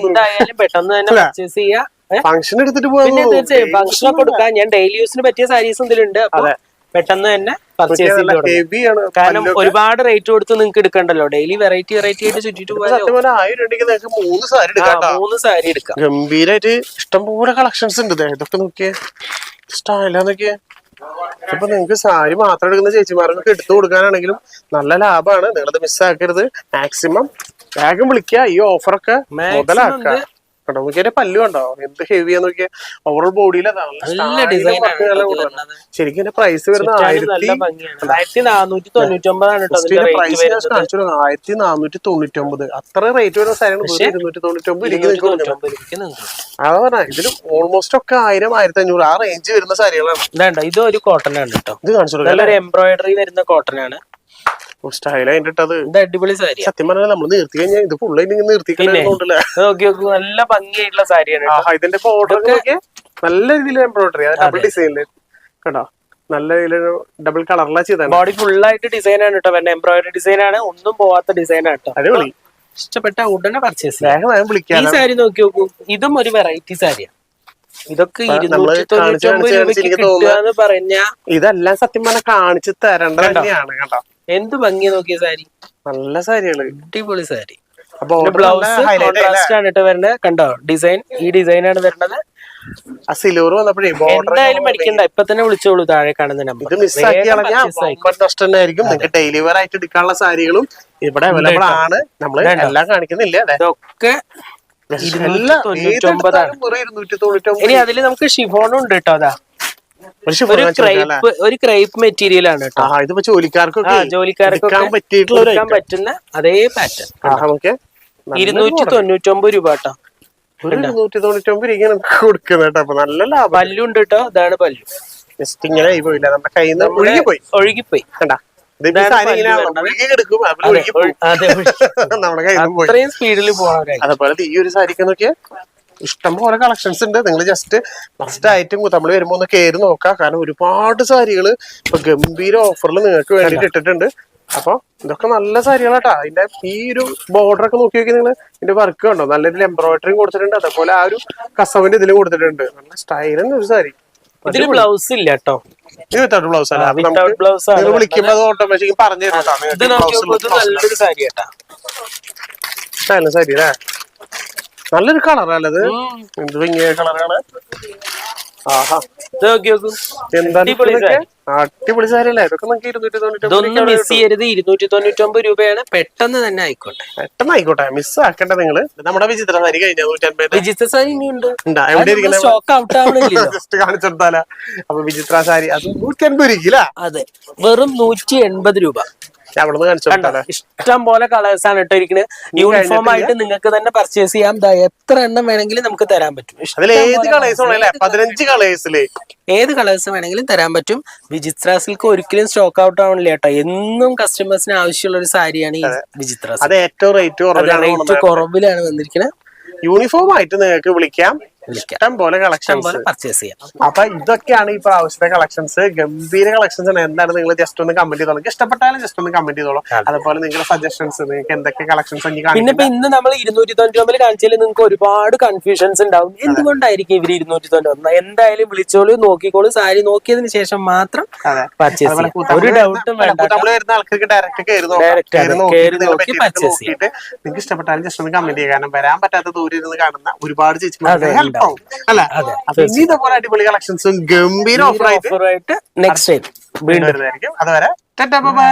എന്തായാലും പെട്ടെന്ന് തന്നെ പർച്ചേസ്? ഫംഗ്ഷൻ എടുത്തിട്ട് തീർച്ചയായും ഫംഗ്ഷൻ ഒക്കെ കൊടുക്കാം ഞാൻ ഡെയിലി യൂസിന് പറ്റിയ സാരീസ് എന്തെങ്കിലും ഉണ്ട് അപ്പൊ പെട്ടെന്ന് തന്നെ പർച്ചേസ് ചെയ്ത് തുടങ്ങാം. കാരണം ഒരുപാട് റേറ്റ് കൊടുത്ത് നിങ്ങൾക്ക് എടുക്കണ്ടല്ലോ. ഡെയിലി വെറൈറ്റി വെറൈറ്റി ആയിട്ട് ചുറ്റിട്ട് ആയിരം രൂപയ്ക്ക് നിങ്ങൾക്ക് മൂന്ന് സാരി എടുക്കാം. മൂന്ന് സാരി എടുക്കാം. ഗംഭീരായിട്ട് ഇഷ്ടംപോലെ കളക്ഷൻസ് ഉണ്ട് ഇതൊക്കെ നോക്കിയേ. നോക്കിയേ. ഇപ്പൊ നിങ്ങൾക്ക് സാരി മാത്രം എടുക്കുന്ന ചേച്ചിമാർക്ക് എടുത്തു കൊടുക്കാനാണെങ്കിലും നല്ല ലാഭമാണ് നിങ്ങളത് മിസ്സാക്കരുത് മാക്സിമം വേഗം വിളിക്കുക. ഈ ഓഫറൊക്കെ മുതലാക്കാം മുതലാക്കുക. കണ്ടോ? പല്ലു കണ്ടോ? എന്ത് ഹെവിയാ നോക്കിയാ. ഓവറോൾ ബോഡിയിൽ ശരിക്കും എന്റെ പ്രൈസ് വരുന്ന നല്ല ആയിരത്തി നാനൂറ്റി തൊണ്ണൂറ്റി ഒമ്പതാണ് വരുന്നത് ആയിരത്തി നാനൂറ്റി തൊണ്ണൂറ്റി ഒമ്പത് അത്ര റേറ്റ് വരുന്ന സാധനങ്ങൾ ഇരുന്നൂറ്റി തൊണ്ണൂറ്റി ഒമ്പത്. അതാ പറഞ്ഞ ഇതിൽ ഓൾമോസ്റ്റ് ഒക്കെ ആയിരം ആയിരത്തി അഞ്ഞൂറ് ആ റേഞ്ച് വരുന്ന സാരികളാണ്. ഇത് ഒരു കോട്ടൺ ആണ് കേട്ടോ. ഇത് കാണിച്ചു എംബ്രോയിഡറി വരുന്ന കോട്ടൺ ആണ്. സ്റ്റൈൽ അതിന്റെ ഇത് അടിപൊളി സാരി സത്യം പറഞ്ഞാൽ നമ്മൾ നിർത്തി കഴിഞ്ഞാൽ ഇത് ഫുള്ള് ഇങ്ങനെ നിർത്തിക്കൊണ്ടല്ലേ നോക്കി നോക്കി നല്ല ഭംഗിയായിട്ടുള്ള സാരിയാണ്. ഇതിന്റെ ഓർഡർ നല്ല രീതിയിൽ എംബ്രോയിഡറി ഡബിൾ ഡിസൈനിൽ കേട്ടോ നല്ല രീതിയിൽ ഡബിൾ കളറിലാ ചെയ്താണ് ബോഡി ഫുൾ ആയിട്ട് ഡിസൈൻ ആണ് കേട്ടോ പിന്നെ എംബ്രോയിഡറി ഡിസൈൻ ആണ്. ഒന്നും പോവാത്ത ഡിസൈൻ ആണ് കേട്ടോ. അടിപൊളി. ഇഷ്ടപ്പെട്ട ഉടനെ പർച്ചേസ് ഈ സാരി നോക്കി നോക്കൂ. ഇതും ഒരു വെറൈറ്റി സാരിയാണ് ഇതൊക്കെ പറഞ്ഞാ ഇതെല്ലാം സത്യം പറഞ്ഞാൽ കാണിച്ചു തരേണ്ടത് തന്നെയാണ് കേട്ടോ എന്ത് ഭംഗി നോക്കിയ സാരി? നല്ല സാരികൾ. അടിപൊളി സാരി. അപ്പൊ ബ്ലൗസ് കോൺട്രാസ്റ്റ് ആണ് ഇട്ട് വരുന്നത് കണ്ടോ? ഡിസൈൻ ഈ ഡിസൈൻ ആണ് വരേണ്ടത്. ആ സിൽവർ വന്നപ്പോഴേ എന്തായാലും പഠിക്കണ്ട. ഇപ്പൊ തന്നെ വിളിച്ചോളൂ താഴെ കാണുന്ന നമ്പർ ഇത് മിസ്സാക്കി കളഞ്ഞാൽ നഷ്ടം നിങ്ങൾക്ക് ഡെയിലി വെയർ ആയിട്ട് എടുക്കാനുള്ള സാരികളും ഇവിടെ അവൈലബിൾ ആണ്. നമ്മൾ എല്ലാം കാണിക്കുന്നില്ല ഇതൊക്കെ ഇരുന്നൂറ്റി തൊണ്ണൂറ്റൊമ്പതാണ്. ഇനി അതിൽ നമുക്ക് ഷിഫോണും ഉണ്ട് കേട്ടോ അതാ. ഒരു? ക്രൈപ്പ് ഒരു ക്രൈപ്പ് മെറ്റീരിയൽ ആണ് കേട്ടോ. ജോലിക്കാർക്കൊക്കെ പറ്റിയിട്ടുള്ള പറ്റുന്ന അതേ പാറ്റേൺ ഇരുന്നൂറ്റി തൊണ്ണൂറ്റി ഒമ്പത് രൂപ കേട്ടോ. ഇരുന്നൂറ്റി തൊണ്ണൂറ്റൊമ്പത് ഇങ്ങനെ കൊടുക്കുന്നത് കേട്ടോ. അപ്പൊ നല്ല ലാഭം. പല്ലുണ്ട് കേട്ടോ ഇതാണ് പല്ലു. ജസ്റ്റ് ഇങ്ങനെ ആയി പോയില്ല. നമ്മുടെ കയ്യിൽ നിന്ന് ഒഴുകിപ്പോയി. കണ്ടാ? പല്ല് അത്രയും സ്പീഡിൽ അതുപോലെ ഈ ഒരു സാരിക്ക് നോക്കിയാൽ ഇഷ്ടം പോലെ കളക്ഷൻസ് ഉണ്ട്. നിങ്ങൾ ജസ്റ്റ് ഫസ്റ്റ് ആയിട്ടും നമ്മൾ വരുമ്പോൾ ഒന്ന് കയറി നോക്കാം. കാരണം ഒരുപാട് സാരികൾ ഇപ്പൊ ഗംഭീര ഓഫറിൽ നിങ്ങൾക്ക് വേണ്ടിട്ട് ഇട്ടിട്ടുണ്ട്. അപ്പൊ ഇതൊക്കെ നല്ല സാരികളാട്ടാ. അതിന്റെ ഈ ഒരു ബോർഡർ ഒക്കെ നോക്കി നോക്കി നിങ്ങൾ ഇതിന്റെ വർക്ക് കണ്ടോ? നല്ലൊരു എംബ്രോയിഡറിയും കൊടുത്തിട്ടുണ്ട്. അതേപോലെ ആ ഒരു കസവിന്റെ ഇതിലും കൊടുത്തിട്ടുണ്ട്. നല്ല സ്റ്റൈലിന്റെ ഒരു സാരി. ഇതിൽ ബ്ലൗസ് ഇല്ല കേട്ടോ ഇത് വിത്തൗട്ട് ബ്ലൗസ് അല്ല. ബ്ലൗസ് നിങ്ങൾ വിളിക്കുമ്പോൾ അത് ഓട്ടോമാറ്റിക് പറഞ്ഞു തരും സാരി അല്ലേ നല്ലൊരു കളർ അല്ലത് എന്ത് ഭംഗിയായ കളറാണ് ആഹാ. അടിപൊളി ഇതൊക്കെ? അടിപൊളി സാരി അല്ലേ ഇതൊക്കെ നമുക്ക് ഇരുന്നൂറ്റി തൊണ്ണൂറ്റി മിസ് ചെയ്യരുത് ഇരുന്നൂറ്റി തൊണ്ണൂറ്റി ഒമ്പത് രൂപയാണ്. പെട്ടെന്ന് തന്നെ ആയിക്കോട്ടെ. പെട്ടെന്ന് ആയിക്കോട്ടെ. മിസ് ആക്കണ്ട നിങ്ങൾ. നമ്മുടെ വിചിത്ര സാരി കഴിഞ്ഞ? നൂറ്റമ്പത്? വിചിത്ര സാരി ഇനിയുണ്ട് ഉണ്ടാ. എവിടെ ഇരിക്കുന്ന സ്റ്റോക്ക് ഔട്ട് ആവണില്ലല്ലോ. ജസ്റ്റ് കാണിച്ചെടുത്താല അപ്പൊ വിചിത്ര സാരി. അത് നൂറ്റൻപത് രൂപ അതെ. വെറും നൂറ്റി എൺപത് രൂപ. ഇഷ്ടം പോലെ കളേഴ്സ് ആണ് കേട്ടോ ഇരിക്കുന്നത് യൂണിഫോം ആയിട്ട് നിങ്ങൾക്ക് തന്നെ പർച്ചേസ് ചെയ്യാം. എത്ര എണ്ണം വേണമെങ്കിലും നമുക്ക് തരാൻ പറ്റും. പതിനഞ്ച് കളേഴ്സിൽ ഏത് കളേഴ്സ് വേണമെങ്കിലും തരാൻ പറ്റും. വിചിത്ര സിൽക്ക് ഒരിക്കലും സ്റ്റോക്ക് ഔട്ട് ആവണില്ല കേട്ടോ എന്നും കസ്റ്റമേഴ്സിന് ആവശ്യമുള്ള ഒരു സാരിയാണ് ഈ വിചിത്ര റേറ്റ് കുറവിലാണ് വന്നിരിക്കുന്നത് യൂണിഫോം ആയിട്ട് നിങ്ങൾക്ക് വിളിക്കാം. ഇഷ്ടം പോലെ കളക്ഷൻ പോലെ പർച്ചേസ് ചെയ്യാം. അപ്പൊ ഇതൊക്കെയാണ് ഈ പ്രാവശ്യത്തെ കളക്ഷൻസ് ഗംഭീര കളക്ഷൻസ് ആണ്. എന്താണ് നിങ്ങൾ ജസ്റ്റ് ഒന്ന് കമന്റ് ചെയ്തോളൂ. ഇഷ്ടപ്പെട്ടാലും ജസ്റ്റ് ഒന്ന് കമന്റ് ചെയ്തോളൂ. അതുപോലെ നിങ്ങളുടെ സജഷൻസ് നിങ്ങൾക്ക് എന്തൊക്കെ കളക്ഷൻസ് പിന്നെ ഇപ്പൊ ഇന്ന് നമ്മൾ ഇരുന്നൂറ്റി തൊണ്ണൂറ്റി ഒമ്പതിൽ കാണിച്ചാൽ നിങ്ങൾക്ക് ഒരുപാട് കൺഫ്യൂഷൻസ് ഉണ്ടാവും. എന്തുകൊണ്ടായിരിക്കും ഇവർ ഇരുന്നൂറ്റി തൊണ്ണൂറ്റി ഒന്ന് എന്തായാലും വിളിച്ചോളൂ നോക്കിക്കോളൂ. സാരി നോക്കിയതിന് ശേഷം മാത്രം പർച്ചേസ് ഒരു ഡൗട്ടും വേണ്ട നമ്മൾ വരുന്ന ആൾക്കാർക്ക് ഡയറക്റ്റ് കയറി. നോക്കി. പർച്ചേസ് ചെയ്തിട്ട് നിങ്ങൾക്ക് ഇഷ്ടപ്പെട്ടാലും ജസ്റ്റ് ഒന്ന് കമന്റ് ചെയ്യുക കാരണം വരാൻ പറ്റാത്ത ദൂരെ ഇരുന്ന് കാണുന്ന ഒരുപാട് ചേച്ചിമാർ ഇനി ഇതുപോലെ അടിപൊളി കളക്ഷൻസും ഗംഭീര ഓഫർ ആയിട്ട് നെക്സ്റ്റ് വീണ്ടും. വരുന്നതായിരിക്കും. അതുവരെ ബൈ